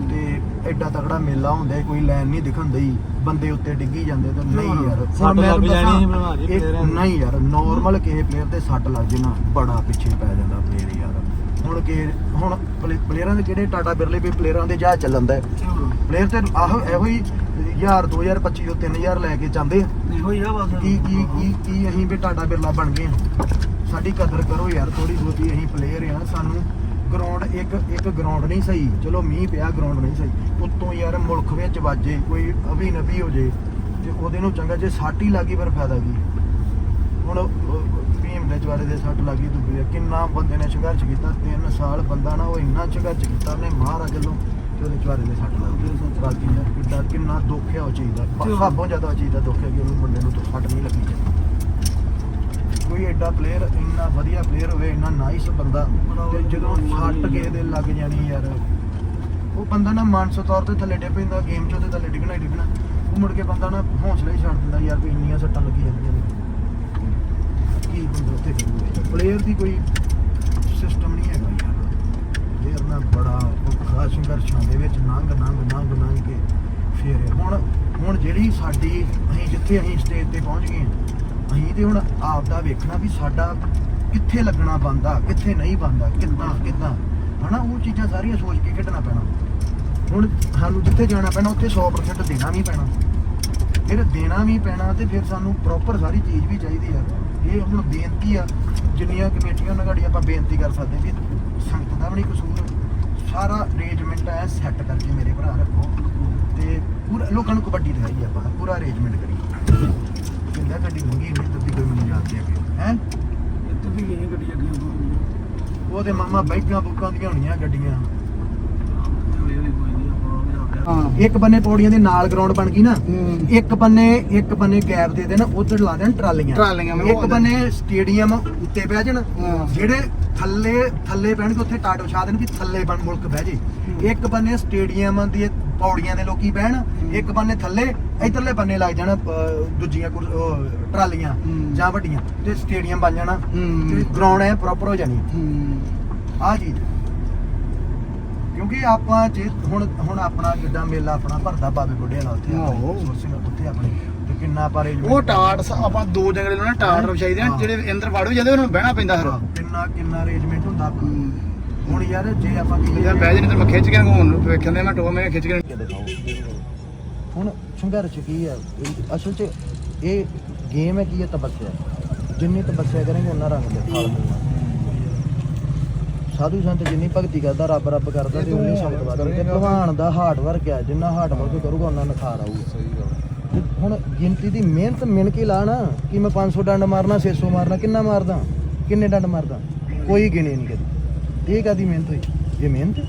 ਤੇ ਐਡਾ ਤਗੜਾ ਮੇਲਾ ਹੁੰਦਾ ਕੋਈ ਲਾਈਨ ਨਹੀਂ ਦਿਖਣ ਦਈ ਬੰਦੇ ਉੱਤੇ ਡਿੱਗੀ ਜਾਂਦੇ ਤੇ ਨਹੀਂ ਯਾਰ
ਸੱਟ ਲੱਗ ਜਾਣੀ ਪਲੇਅਰਾਂ।
ਨਹੀਂ ਯਾਰ ਨਾਰਮਲ ਕਿਸੇ ਪਲੇਅਰ ਤੇ ਸੱਟ ਲੱਗ ਜੇ ਨਾ ਬੜਾ ਪਿੱਛੇ ਪੈ ਜਾਂਦਾ ਪਲੇਅਰ ਯਾਰ। ਹੁਣ ਕਿ ਹੁਣ ਪਲੇ- ਪਲੇਅਰਾਂ ਦੇ ਕਿਹੜੇ ਟਾਟਾ ਬਿਰਲੇ ਵੀ ਪਲੇਅਰਾਂ ਦੇ ਜਹਾਜ਼ ਚੱਲਣ ਦਾ ਪਲੇਅਰ ਤੇ ਆਹੋ ਇਹੋ ਹੀ 1000 2025 ਤੋਂ 3000 ਲੈ ਕੇ ਜਾਂਦੇ ਆ।
ਇਹੋ ਹੀ ਆ ਬਸ।
ਕੀ ਕੀ ਕੀ ਕੀ ਅਸੀਂ ਵੀ ਟਾਟਾ ਬਿਰਲਾ ਬਣ ਗਏ ਆ। ਸਾਡੀ ਕਦਰ ਕਰੋ ਯਾਰ ਥੋੜੀ ਬਹੁਤੀ ਅਸੀਂ ਪਲੇਅਰ ਆ। ਸਾਨੂੰ ਗਰਾਊਂਡ ਇੱਕ ਇੱਕ ਗਰਾਊਂਡ ਨਹੀਂ ਸਹੀ। ਚਲੋ ਮੀਂਹ ਪਿਆ ਗਰਾਊਂਡ ਨਹੀਂ ਸਹੀ। ਉੱਤੋਂ ਯਾਰ ਮੁਲਕ ਵਿੱਚ ਵੱਜੇ ਕੋਈ ਅਭੀ ਨਬੀ ਹੋ ਜੇ ਤੇ ਉਹਦੇ ਨੂੰ ਚੰਗਾ ਜੇ ਸੱਟ ਹੀ ਲੱਗੀ ਫਿਰ ਫਾਇਦਾ ਕੀ? ਹੁਣ ਭੀਮ ਦੇ ਜਵਾਰੇ ਦੇ ਸੱਟ ਲੱਗੀ ਦੁਬਈ ਕਿੰਨਾ ਬੰਦੇ ਨੇ ਸੰਘਰਸ਼ ਕੀਤਾ 3 ਸਾਲ ਬੰਦਾ ਨਾ ਉਹ ਇੰਨਾ ਸੰਘਰਸ਼ ਕੀਤਾ ਉਹਨੇ ਮਹਾਰਾਜ ਵੱਲੋਂ। ਤੇ ਉਹਦੇ ਜਵਾਰੇ ਦੇ ਸੱਟ ਲੱਗ ਗਈ ਬਾਕੀ ਯਾਰ ਕਿੱਦਾਂ ਕਿੰਨਾ ਦੁੱਖ ਹੈ ਉਹ ਚੀਜ਼ ਦਾ। ਸਭ ਜ਼ਿਆਦਾ ਉਹ ਚੀਜ਼ ਦਾ ਦੁੱਖ ਹੈ ਕਿ ਉਹਨੂੰ ਮੁੰਡੇ ਨੂੰ ਤਾਂ ਸੱਟ ਨਹੀਂ ਲੱਗੀ। ਕੋਈ ਐਡਾ ਪਲੇਅਰ ਇੰਨਾ ਵਧੀਆ ਪਲੇਅਰ ਹੋਵੇ ਇੰਨਾ ਨਾਈਸ ਬੰਦਾ ਤੇ ਜਦੋਂ ਸੱਟ ਕਿਸੇ ਦੇ ਲੱਗ ਜਾਣੀ ਯਾਰ। ਉਹ ਬੰਦਾ ਨਾ ਮਾਨਸਿਕ ਤੌਰ ਤੇ ਥੱਲੇ ਡਿੱਗ ਪੈਂਦਾ ਗੇਮ ਚੋਂ ਤੇ ਥੱਲੇ ਡਿੱਗਣਾ ਹੀ ਡਿੱਗਣਾ। ਉਹ ਮੁੜ ਕੇ ਬੰਦਾ ਨਾ ਹੌਸਲਾ ਹੀ ਛੱਡ ਦਿੰਦਾ ਯਾਰ ਵੀ ਇੰਨੀਆਂ ਸੱਟਾਂ ਲੱਗੀ ਜਾਂਦੀਆਂ ਨੇ। ਕੀ ਬੰਦਾ ਉੱਥੇ ਕਰੂਗਾ? ਪਲੇਅਰ ਦੀ ਕੋਈ ਸਿਸਟਮ ਨਹੀਂ ਹੈਗਾ ਯਾਰ। ਪਲੇਅਰ ਨਾ ਬੜਾ ਔਖਾ ਸੰਘਰਸ਼ਾਂ ਦੇ ਵਿੱਚ ਨੰਗ ਨੰਗ ਨੰਗ ਨੰਗ ਕੇ ਫਿਰ। ਹੁਣ ਹੁਣ ਜਿਹੜੀ ਸਾਡੀ ਅਸੀਂ ਜਿੱਥੇ ਅਸੀਂ ਸਟੇਜ ਤੇ ਪਹੁੰਚ ਗਏ ਹਾਂ, ਅਸੀਂ ਤੇ ਹੁਣ ਆਪ ਦਾ ਵੇਖਣਾ ਵੀ ਸਾਡਾ ਕਿੱਥੇ ਲੱਗਣਾ ਬੰਦਾ ਕਿੱਥੇ ਨਹੀਂ ਬੰਦਾ ਕਿੱਦਾਂ ਕਿੱਦਾਂ। ਹਨਾ, ਉਹ ਚੀਜ਼ਾਂ ਸਾਰੀਆਂ ਸੋਚ ਕੇ ਖੇਡਣਾ ਪੈਣਾ। ਹੁਣ ਸਾਨੂੰ ਜਿੱਥੇ ਜਾਣਾ ਪੈਣਾ, ਉੱਥੇ 100% ਦੇਣਾ ਵੀ ਪੈਣਾ। ਫਿਰ ਦੇਣਾ ਵੀ ਪੈਣਾ ਤੇ ਫਿਰ ਸਾਨੂੰ ਪ੍ਰੋਪਰ ਸਾਰੀ ਚੀਜ਼ ਵੀ ਚਾਹੀਦੀ ਆ। ਇਹ ਹੁਣ ਬੇਨਤੀ ਆ, ਜਿੰਨੀਆਂ ਕਮੇਟੀਆਂ ਉਹਨਾਂ ਘੜੀ ਆਪਾਂ ਬੇਨਤੀ ਕਰ ਸਕਦੇ ਵੀ ਸੰਗਤ ਦਾ ਵੀ ਨਹੀਂ ਕਸੂਰ ਸਾਰਾ ਅਰੇਂਜਮੈਂਟ ਐ ਸੈੱਟ ਕਰਕੇ ਮੇਰੇ ਭਰਾ ਰੱਖੋ। ਤੇ ਪੂਰਾ ਲੋਕਾਂ ਨੂੰ ਕਬੱਡੀ ਦਿਖਾਈਏ ਆਪਾਂ ਪੂਰਾ ਅਰੇਂਜਮੈਂਟ ਕਰੀਏ ਕਿੰਦਾ ਗੱਡੀ ਲੰਗੀ ਨਹੀਂ ਤਾਂ ਵੀ ਕੋਈ ਮੈਨੂੰ ਨਹੀਂ ਆ ਹੈ?
ਇੱਥੇ ਵੀ ਗਈ ਗੱਡੀ ਅੱਗੇ
ਉਹ ਤੇ ਮਾਮਾ ਬਾਈਕਾਂ ਬੁੱਕਾਂ ਦੀਆਂ ਹੋਣੀਆਂ ਗੱਡੀਆਂ।
ਹਾਂ।
ਇੱਕ ਬੰਨੇ ਪੌੜੀਆਂ ਦੇ ਨਾਲ ਗਰਾਊਂਡ ਬਣ ਗਈ ਨਾ
ਹੂੰ।
ਇੱਕ ਬੰਨੇ ਇੱਕ ਬੰਨੇ ਗੈਪ ਦੇ ਦੇਣ ਉਧਰ ਲਾ ਦੇਣ ਟਰਾਲੀਆਂ। ਇੱਕ ਬੰਨੇ ਸਟੇਡੀਅਮ ਉੱਤੇ ਬਹਿ ਜਾਣ
ਹਾਂ।
ਜਿਹੜੇ ਥੱਲੇ ਥੱਲੇ ਬਹਿਣਗੇ ਉੱਥੇ ਟਾਟ ਵਿਛਾ ਦੇਣ ਵੀ ਥੱਲੇ ਬਣ ਮੁਲਕ ਬਹਿ ਜੇ। ਇੱਕ ਬੰਨੇ ਸਟੇਡੀਅਮ ਦੀ ਪੌੜੀਆਂ ਦੇ ਲੋਕੀ ਬਹਿਣ ਇੱਕ ਬੰਨੇ ਥੱਲੇ ਇਧਰਲੇ ਬੰਨੇ ਲੱਗ ਜਾਣ ਦੂਜੀਆਂ ਟਰਾਲੀਆਂ। ਜਾਂ ਵੱਡੀਆਂ ਤੇ ਸਟੇਡੀਅਮ ਬਣ ਜਾਣਾ। ਤੇ ਗਰਾਊਂਡ ਐ ਪ੍ਰੋਪਰ ਹੋ ਜਾਣੀ। ਆ ਚੀਜ਼ ਕਿਉਂਕਿ ਆਪਾਂ ਜੇ ਹੁਣ ਹੁਣ ਆਪਣਾ ਜਿੱਦਾਂ ਮੇਲਾ ਆਪਣਾ ਭਰਦਾ ਬਾਬੇ ਬੁੱਢੇ ਵਾਲਾ ਉੱਥੇ
ਆਹੋ।
ਸੁਰ ਸਿੰਘ ਉੱਥੇ ਆਪਣੇ ਕਿੰਨਾ ਪਰ
ਉਹ ਟਾਟ ਸ- ਆਪਾਂ ਦੋ ਜੰਗਲੇ ਲਾਉਣੇ ਟਾਟ ਰਵਛਾਈਦੇ ਨੇ ਜਿਹੜੇ ਅੰਦਰ ਵੜ ਵੀ ਜਾਂਦੇ ਉਹਨਾਂ ਨੂੰ ਬਹਿਣਾ ਪੈਂਦਾ ਫਿਰ।
ਕਿੰਨਾ ਕਿੰਨਾ ਅਰੇਂਜਮੈਂਟ ਹੁੰਦਾ ਹੁਣ ਯਾਰ ਜੇ ਆਪਾਂ ਕੀ
ਯਾਰ ਬਹਿ ਜਨੇ ਤੇ ਮੈਂ ਖਿੱਚ ਕੇ ਹੁਣ ਵੇਖਣ ਦੇ ਮੈਂ ਟੋਆ ਮੈਂ ਖਿੱਚ ਕੇ
ਹੁਣ ਸੰਘਰਸ਼ ਕੀ ਹੈ ਇਹ- ਅਸਲ 'ਚ ਇਹ ਗੇਮ ਹੈ ਕੀ ਹੈ ਤਪੱਸਿਆ? ਜਿੰਨੀ ਤਪੱਸਿਆ ਕਰਾਂਗੇ ਉਹਨਾਂ ਰੰਗ ਦੇ ਫਲ ਮਿਲਣਾ ਸਾਧੂ ਸੰਤ ਜਿੰਨੀ ਭਗਤੀ ਕਰਦਾ ਰੱਬ ਰੱਬ ਕਰਦਾ ਤੇ ਉਨੀ ਸੰਗਤ ਵੱਧਦੀ ਤੇ ਭਗਵਾਨ ਦਾ ਹਾਰਡ ਵਰਕ ਹੈ ਜਿੰਨਾ ਹਾਰਡ ਵਰਕ ਕਰੂਗਾ ਉਹਨਾਂ ਨਖਾਰ ਆਊਗਾ
ਸਹੀ ਗੱਲ।
ਹੁਣ ਗਿਣਤੀ ਦੀ ਮਿਹਨਤ ਮਿਣ ਕੇ ਲਾ ਨਾ ਕਿ ਮੈਂ 500 ਡੰਡ ਮਾਰਨਾ 600 ਮਾਰਨਾ ਕਿੰਨਾ ਮਾਰਦਾ ਕਿੰਨੇ ਡੰਡ ਮਾਰਦਾ ਕੋਈ ਗਿਣੇ ਨਹੀਂ ਕਦੀ। ਇਹ ਕਾਦੀ ਮਿਹਨਤ ਹੋਈ? ਇਹ ਮਿਹਨਤ?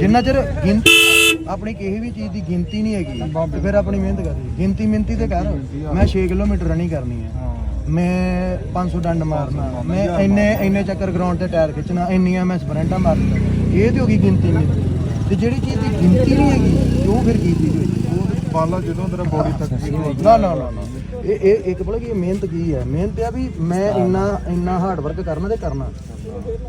ਜਿੰਨਾ ਚਿਰ ਗਿਣਤੀ ਆਪਣੀ ਕਿਸੇ ਵੀ ਚੀਜ਼ ਦੀ ਗਿਣਤੀ ਨਹੀਂ ਹੈਗੀ ਤੇ ਫਿਰ ਆਪਣੀ ਮਿਹਨਤ ਕਰੀ ਗਿਣਤੀ ਮਿਹਨਤੀ ਤੇ ਕਰ। ਮੈਂ 6 ਕਿਲੋਮੀਟਰ ਰਨਿੰਗ ਕਰਨੀ ਹੈ। ਮੈਂ 500 ਡੰਡ ਮਾਰਨਾ। ਮੈਂ ਇੰਨੇ ਇੰਨੇ ਚੱਕਰ ਗਰਾਊਂਡ ਤੇ ਟਾਇਰ ਖਿੱਚਣਾ ਇੰਨੀਆਂ ਮੈਂ ਸਪਰਿੰਟਾਂ ਮਾਰਨੀਆਂ ਇਹ ਤੇ ਹੋ ਗਈ ਗਿਣਤੀ ਮਿਹਨਤੀ। ਤੇ ਜਿਹੜੀ ਚੀਜ਼ ਦੀ ਗਿਣਤੀ ਨਹੀਂ ਹੈਗੀ ਉਹ ਫਿਰ ਕੀ ਚੀਜ਼ ਹੋਈ?
ਉਹ ਮੰਨ ਲਾ ਜਦੋਂ ਤੇਰਾ ਬੋਡੀ ਤੱਕ
ਨਾ ਨਾ ਨਾ ਨਾ। ਇਹ ਇਹ ਇੱਕ ਬੜਾ ਕੀ ਮਿਹਨਤ ਕੀ ਹੈ? ਮਿਹਨਤ ਆ ਵੀ ਮੈਂ ਇੰਨਾ ਇੰਨਾ ਹਾਰਡ ਵਰਕ ਕਰਨਾ ਤੇ ਕਰਨਾ।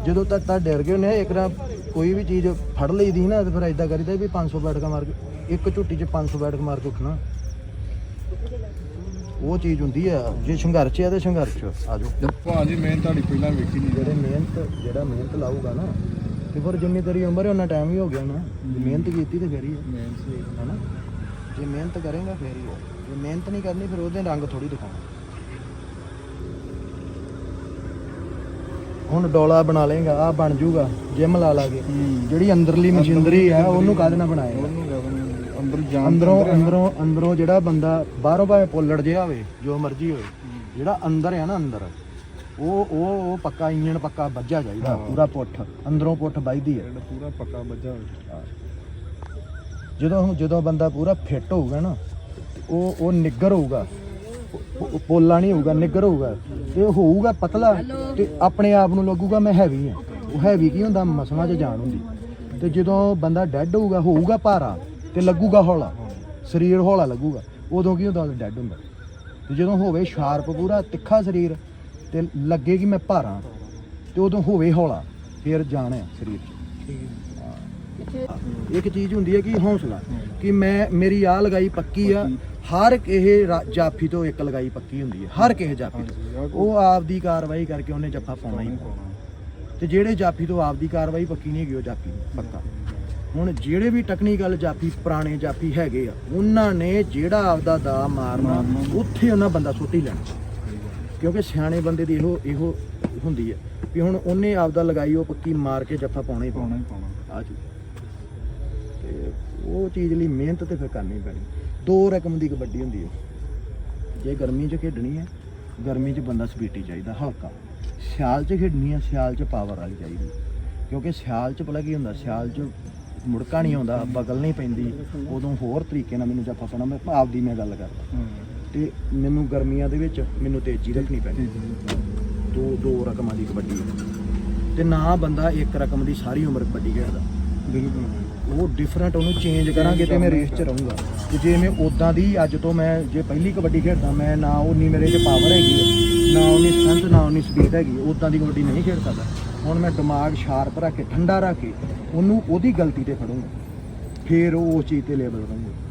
ਜਦੋਂ ਤੱਕ ਤਾਂ ਡਰ ਗਏ ਆ ਇੱਕ ਨਾ ਕੋਈ ਵੀ ਚੀਜ਼ ਫੜ ਲਈਦੀ ਨਾ ਤੇ ਫਿਰ ਐਦਾਂ ਕਰੀਦਾ ਵੀ 500 ਬੈਠਕਾਂ ਮਾਰ ਕੇ ਇੱਕ ਝੁੱਟੀ 'ਚ 500 ਬੈਠਕ ਮਾਰ ਕੇ ਉੱਠਣਾ। ਉਹ ਚੀਜ਼ ਹੁੰਦੀ ਆ ਜੇ ਸੰਘਰਸ਼ ਆ ਤੇ ਸੰਘਰਸ਼ ਆ। ਜਾਓ।
ਭਾਜੀ ਮੈਂ ਤੁਹਾਡੀ ਪਹਿਲਾਂ ਵੇਖੀ ਨਹੀਂ
ਜਿਹੜੇ ਮਿਹਨਤ ਜਿਹੜਾ ਮਿਹਨਤ ਲਾਊਗਾ ਨਾ ਤੇ ਫਿਰ ਜਿੰਨੀ ਤੇਰੀ ਉਮਰ ਹੈ ਉਹਨਾਂ ਟਾਈਮ ਹੀ ਹੋ ਗਿਆ ਨਾ। ਜੇ ਮਿਹਨਤ ਕੀਤੀ ਤੇ ਫਿਰ ਹੀ ਹੈ
ਮੈਂ ਸੀ
ਹਨਾ? ਜੇ ਮਿਹਨਤ ਕਰੇਗਾ ਫੇਰ ਹੀ ਹੈ ਜੇ ਮਿਹਨਤ ਨਹੀਂ ਕਰਨੀ ਫਿਰ ਉਹਦੇ ਰੰਗ ਥੋੜੀ ਦਿਖਾਉਣਾ। ਹੁਣ ਡੋਲਾ ਬਣਾ ਲੇਗਾ ਆ ਬਣ ਜੂਗਾ ਜਿਮ ਲਾ ਲਾਗੇ। ਜਿਹੜੀ ਅੰਦਰਲੀ ਮਸ਼ੀਨਰੀ ਆ ਉਹਨੂੰ ਕਾਹਦੇ ਨਾਲ ਬਣਾਏਗਾ?
ਅੰਦਰ ਜਾਣ
ਅੰਦਰੋਂ ਅੰਦਰੋਂ ਅੰਦਰੋਂ ਜਿਹੜਾ ਬੰਦਾ ਬਾਹਰੋਂ ਭਾਵੇਂ ਪੁੱਲੜ ਜਿਹਾ ਹੋਵੇ ਜੋ ਮਰਜ਼ੀ ਹੋਵੇ ਜਿਹੜਾ ਅੰਦਰ ਆ ਨਾ ਅੰਦਰ ਉਹ ਉਹ ਉਹ ਪੱਕਾ ਇੰਜਣ ਪੱਕਾ ਵੱਜਾ ਚਾਹੀਦਾ ਪੂਰਾ ਪੁੱਠ। ਅੰਦਰੋਂ ਪੁੱਠ ਵੱਜਦੀ ਹੈ।
ਪੂਰਾ ਪੱਕਾ ਵੱਜਾ ਹੋਇਆ
ਜਦੋਂ ਹੁਣ ਜਦੋਂ ਬੰਦਾ ਪੂਰਾ ਫਿੱਟ ਹੋਊਗਾ ਨਾ ਉਹ ਉਹ ਨਿੱਗਰ ਹੋਊਗਾ ਉਹ- ਪੋਲਾ ਨਹੀਂ ਹੋਊਗਾ, ਨਿੱਗਰ ਹੋਊਗਾ। ਤੇ ਉਹ ਹੋਊਗਾ ਪਤਲਾ ਤੇ ਆਪਣੇ ਆਪ ਨੂੰ ਲੱਗੂਗਾ ਮੈਂ ਹੈਵੀ ਆ। ਉਹ ਹੈਵੀ ਕੀ ਹੁੰਦਾ? ਮਸਲਾਂ 'ਚ ਜਾਣ ਹੁੰਦੀ। ਤੇ ਜਦੋਂ ਬੰਦਾ ਡੈੱਡ ਹੋਊਗਾ ਹੋਊਗਾ ਭਾਰਾ ਤੇ ਲੱਗੂਗਾ ਹੌਲਾ। ਸਰੀਰ ਹੌਲਾ ਲੱਗੂਗਾ। ਉਦੋਂ ਕੀ ਹੁੰਦਾ? ਡੈੱਡ ਹੁੰਦਾ। ਤੇ ਜਦੋਂ ਹੋਵੇ ਸ਼ਾਰਪ ਪੂਰਾ, ਤਿੱਖਾ ਸਰੀਰ, ਤੇ ਲੱਗੇ ਕਿ ਮੈਂ ਭਾਰਾ। ਤੇ ਉਦੋਂ ਹੋਵੇ ਹੌਲਾ, ਫਿਰ ਜਾਣ ਆ ਸਰੀਰ 'ਚ। ਇੱਕ ਚੀਜ਼ ਹੁੰਦੀ ਹੈ ਕਿ ਹੌਸਲਾ ਕਿ ਮੈਂ ਮੇਰੀ ਆ ਲਗਾਈ ਪੱਕੀ ਆ ਹਰ ਕਿਸੇ ਜਾਫੀ ਤੋਂ ਇੱਕ ਲਗਾਈ ਪੱਕੀ ਹੁੰਦੀ ਹੈ ਹਰ ਕਿਸੇ ਜਾਫੀ ਤੋਂ। ਉਹ ਆਪਦੀ ਕਾਰਵਾਈ ਕਰਕੇ ਉਹਨੇ ਜੱਫਾ ਪਾਉਣਾ ਹੀ ਪਾਉਣਾ ਤੇ ਜਿਹੜੇ ਜਾਫੀ ਤੋਂ ਆਪਦੀ ਕਾਰਵਾਈ ਪੱਕੀ ਨਹੀਂ ਹੈਗੀ ਉਹ ਜਾਫੀ ਪੱਕਾ। ਹੁਣ ਜਿਹੜੇ ਵੀ ਟੈਕਨੀਕਲ ਜਾਫੀ ਪੁਰਾਣੇ ਜਾਫੀ ਹੈਗੇ ਆ ਉਹਨਾਂ ਨੇ ਜਿਹੜਾ ਆਪਦਾ ਦਾ ਮਾਰਨਾ ਉੱਥੇ ਉਹਨਾਂ ਬੰਦਾ ਸੁੱਟ ਲੈਣਾ। ਕਿਉਂਕਿ ਸਿਆਣੇ ਬੰਦੇ ਦੀ ਇਹੋ ਇਹੋ ਹੁੰਦੀ ਹੈ ਵੀ ਹੁਣ ਉਹਨੇ ਆਪਦਾ ਲਗਾਈ ਉਹ ਪੱਕੀ ਮਾਰ ਕੇ ਜੱਫਾ ਪਾਉਣਾ ਹੀ
ਪਾਉਣਾ। ਹੀ ਪਾਉਣਾ।
ਆ ਜੀ। ਉਹ ਚੀਜ਼ ਲਈ ਮਿਹਨਤ ਤੇ ਫਿਰ ਕਰਨੀ ਪੈਣੀ। ਦੋ ਰਕਮ ਦੀ ਕਬੱਡੀ ਹੁੰਦੀ ਹੈ। ਜੇ ਗਰਮੀ 'ਚ ਖੇਡਣੀ ਹੈ, ਗਰਮੀ 'ਚ ਬੰਦਾ ਸਪੀਟੀ ਚਾਹੀਦਾ, ਹਲਕਾ। ਸਿਆਲ 'ਚ ਖੇਡਣੀ ਹੈ, ਸਿਆਲ 'ਚ ਪਾਵਰ ਵਾਲੀ ਚਾਹੀਦੀ। ਕਿਉਂਕਿ ਸਿਆਲ 'ਚ ਭਲਾ ਕੀ ਹੁੰਦਾ, ਸਿਆਲ 'ਚ ਮੁੜਕਾ ਨਹੀਂ ਆਉਂਦਾ, ਬਗਲ ਨਹੀਂ ਪੈਂਦੀ। ਉਦੋਂ ਹੋਰ ਤਰੀਕੇ ਨਾਲ ਮੈਨੂੰ ਜੱਫਾ ਪਾਉਣਾ, ਮੈਂ ਆਪਦੀ ਮੈਂ ਗੱਲ ਕਰਦਾ। ਤੇ ਮੈਨੂੰ ਗਰਮੀਆਂ ਦੇ ਵਿੱਚ ਮੈਨੂੰ ਤੇਜ਼ੀ ਰੱਖਣੀ ਪੈਂਦੀ। ਦੋ ਦੋ ਰਕਮਾਂ ਦੀ ਕਬੱਡੀ। ਹੈ ਤੇ ਨਾ ਬੰਦਾ ਇੱਕ ਰਕਮ ਦੀ ਸਾਰੀ ਉਮਰ ਕਬੱਡੀ ਖੇਡਦਾ।
ਬਿਲਕੁਲ।
ਉਹ ਡਿਫਰੈਂਟ ਉਹਨੂੰ ਚੇਂਜ ਕਰਾਂਗੇ ਤੇ ਮੈਂ ਰੇਸ 'ਚ ਰਹੂੰਗਾ। ਤੇ ਜੇ ਮੈਂ ਉਦਾਂ ਦੀ ਅੱਜ ਤੋਂ ਮੈਂ ਜੇ ਪਹਿਲੀ ਕਬੱਡੀ ਖੇਡਦਾ ਮੈਂ ਨਾ ਉਨੀ ਮੇਰੇ 'ਚ ਪਾਵਰ ਹੈਗੀ ਹੈ, ਨਾ ਉਨੀ ਸਟਰੈਂਥ ਨਾ ਉਨੀ ਸਪੀਡ ਹੈਗੀ ਉਦਾਂ ਦੀ ਕਬੱਡੀ ਨਹੀਂ ਖੇਡ ਸਕਦਾ। ਹੁਣ ਮੈਂ ਦਿਮਾਗ ਸ਼ਾਰਪ ਰੱਖ ਕੇ ਠੰਡਾ ਰੱਖ ਕੇ ਉਹਨੂੰ ਉਹਦੀ ਗਲਤੀ ਤੇ ਫੜੂੰਗਾ। ਫੇਰ ਉਹ ਉਸ ਚੀਜ਼ ਤੇ ਲੇਬਲ ਕਰੂੰਗਾ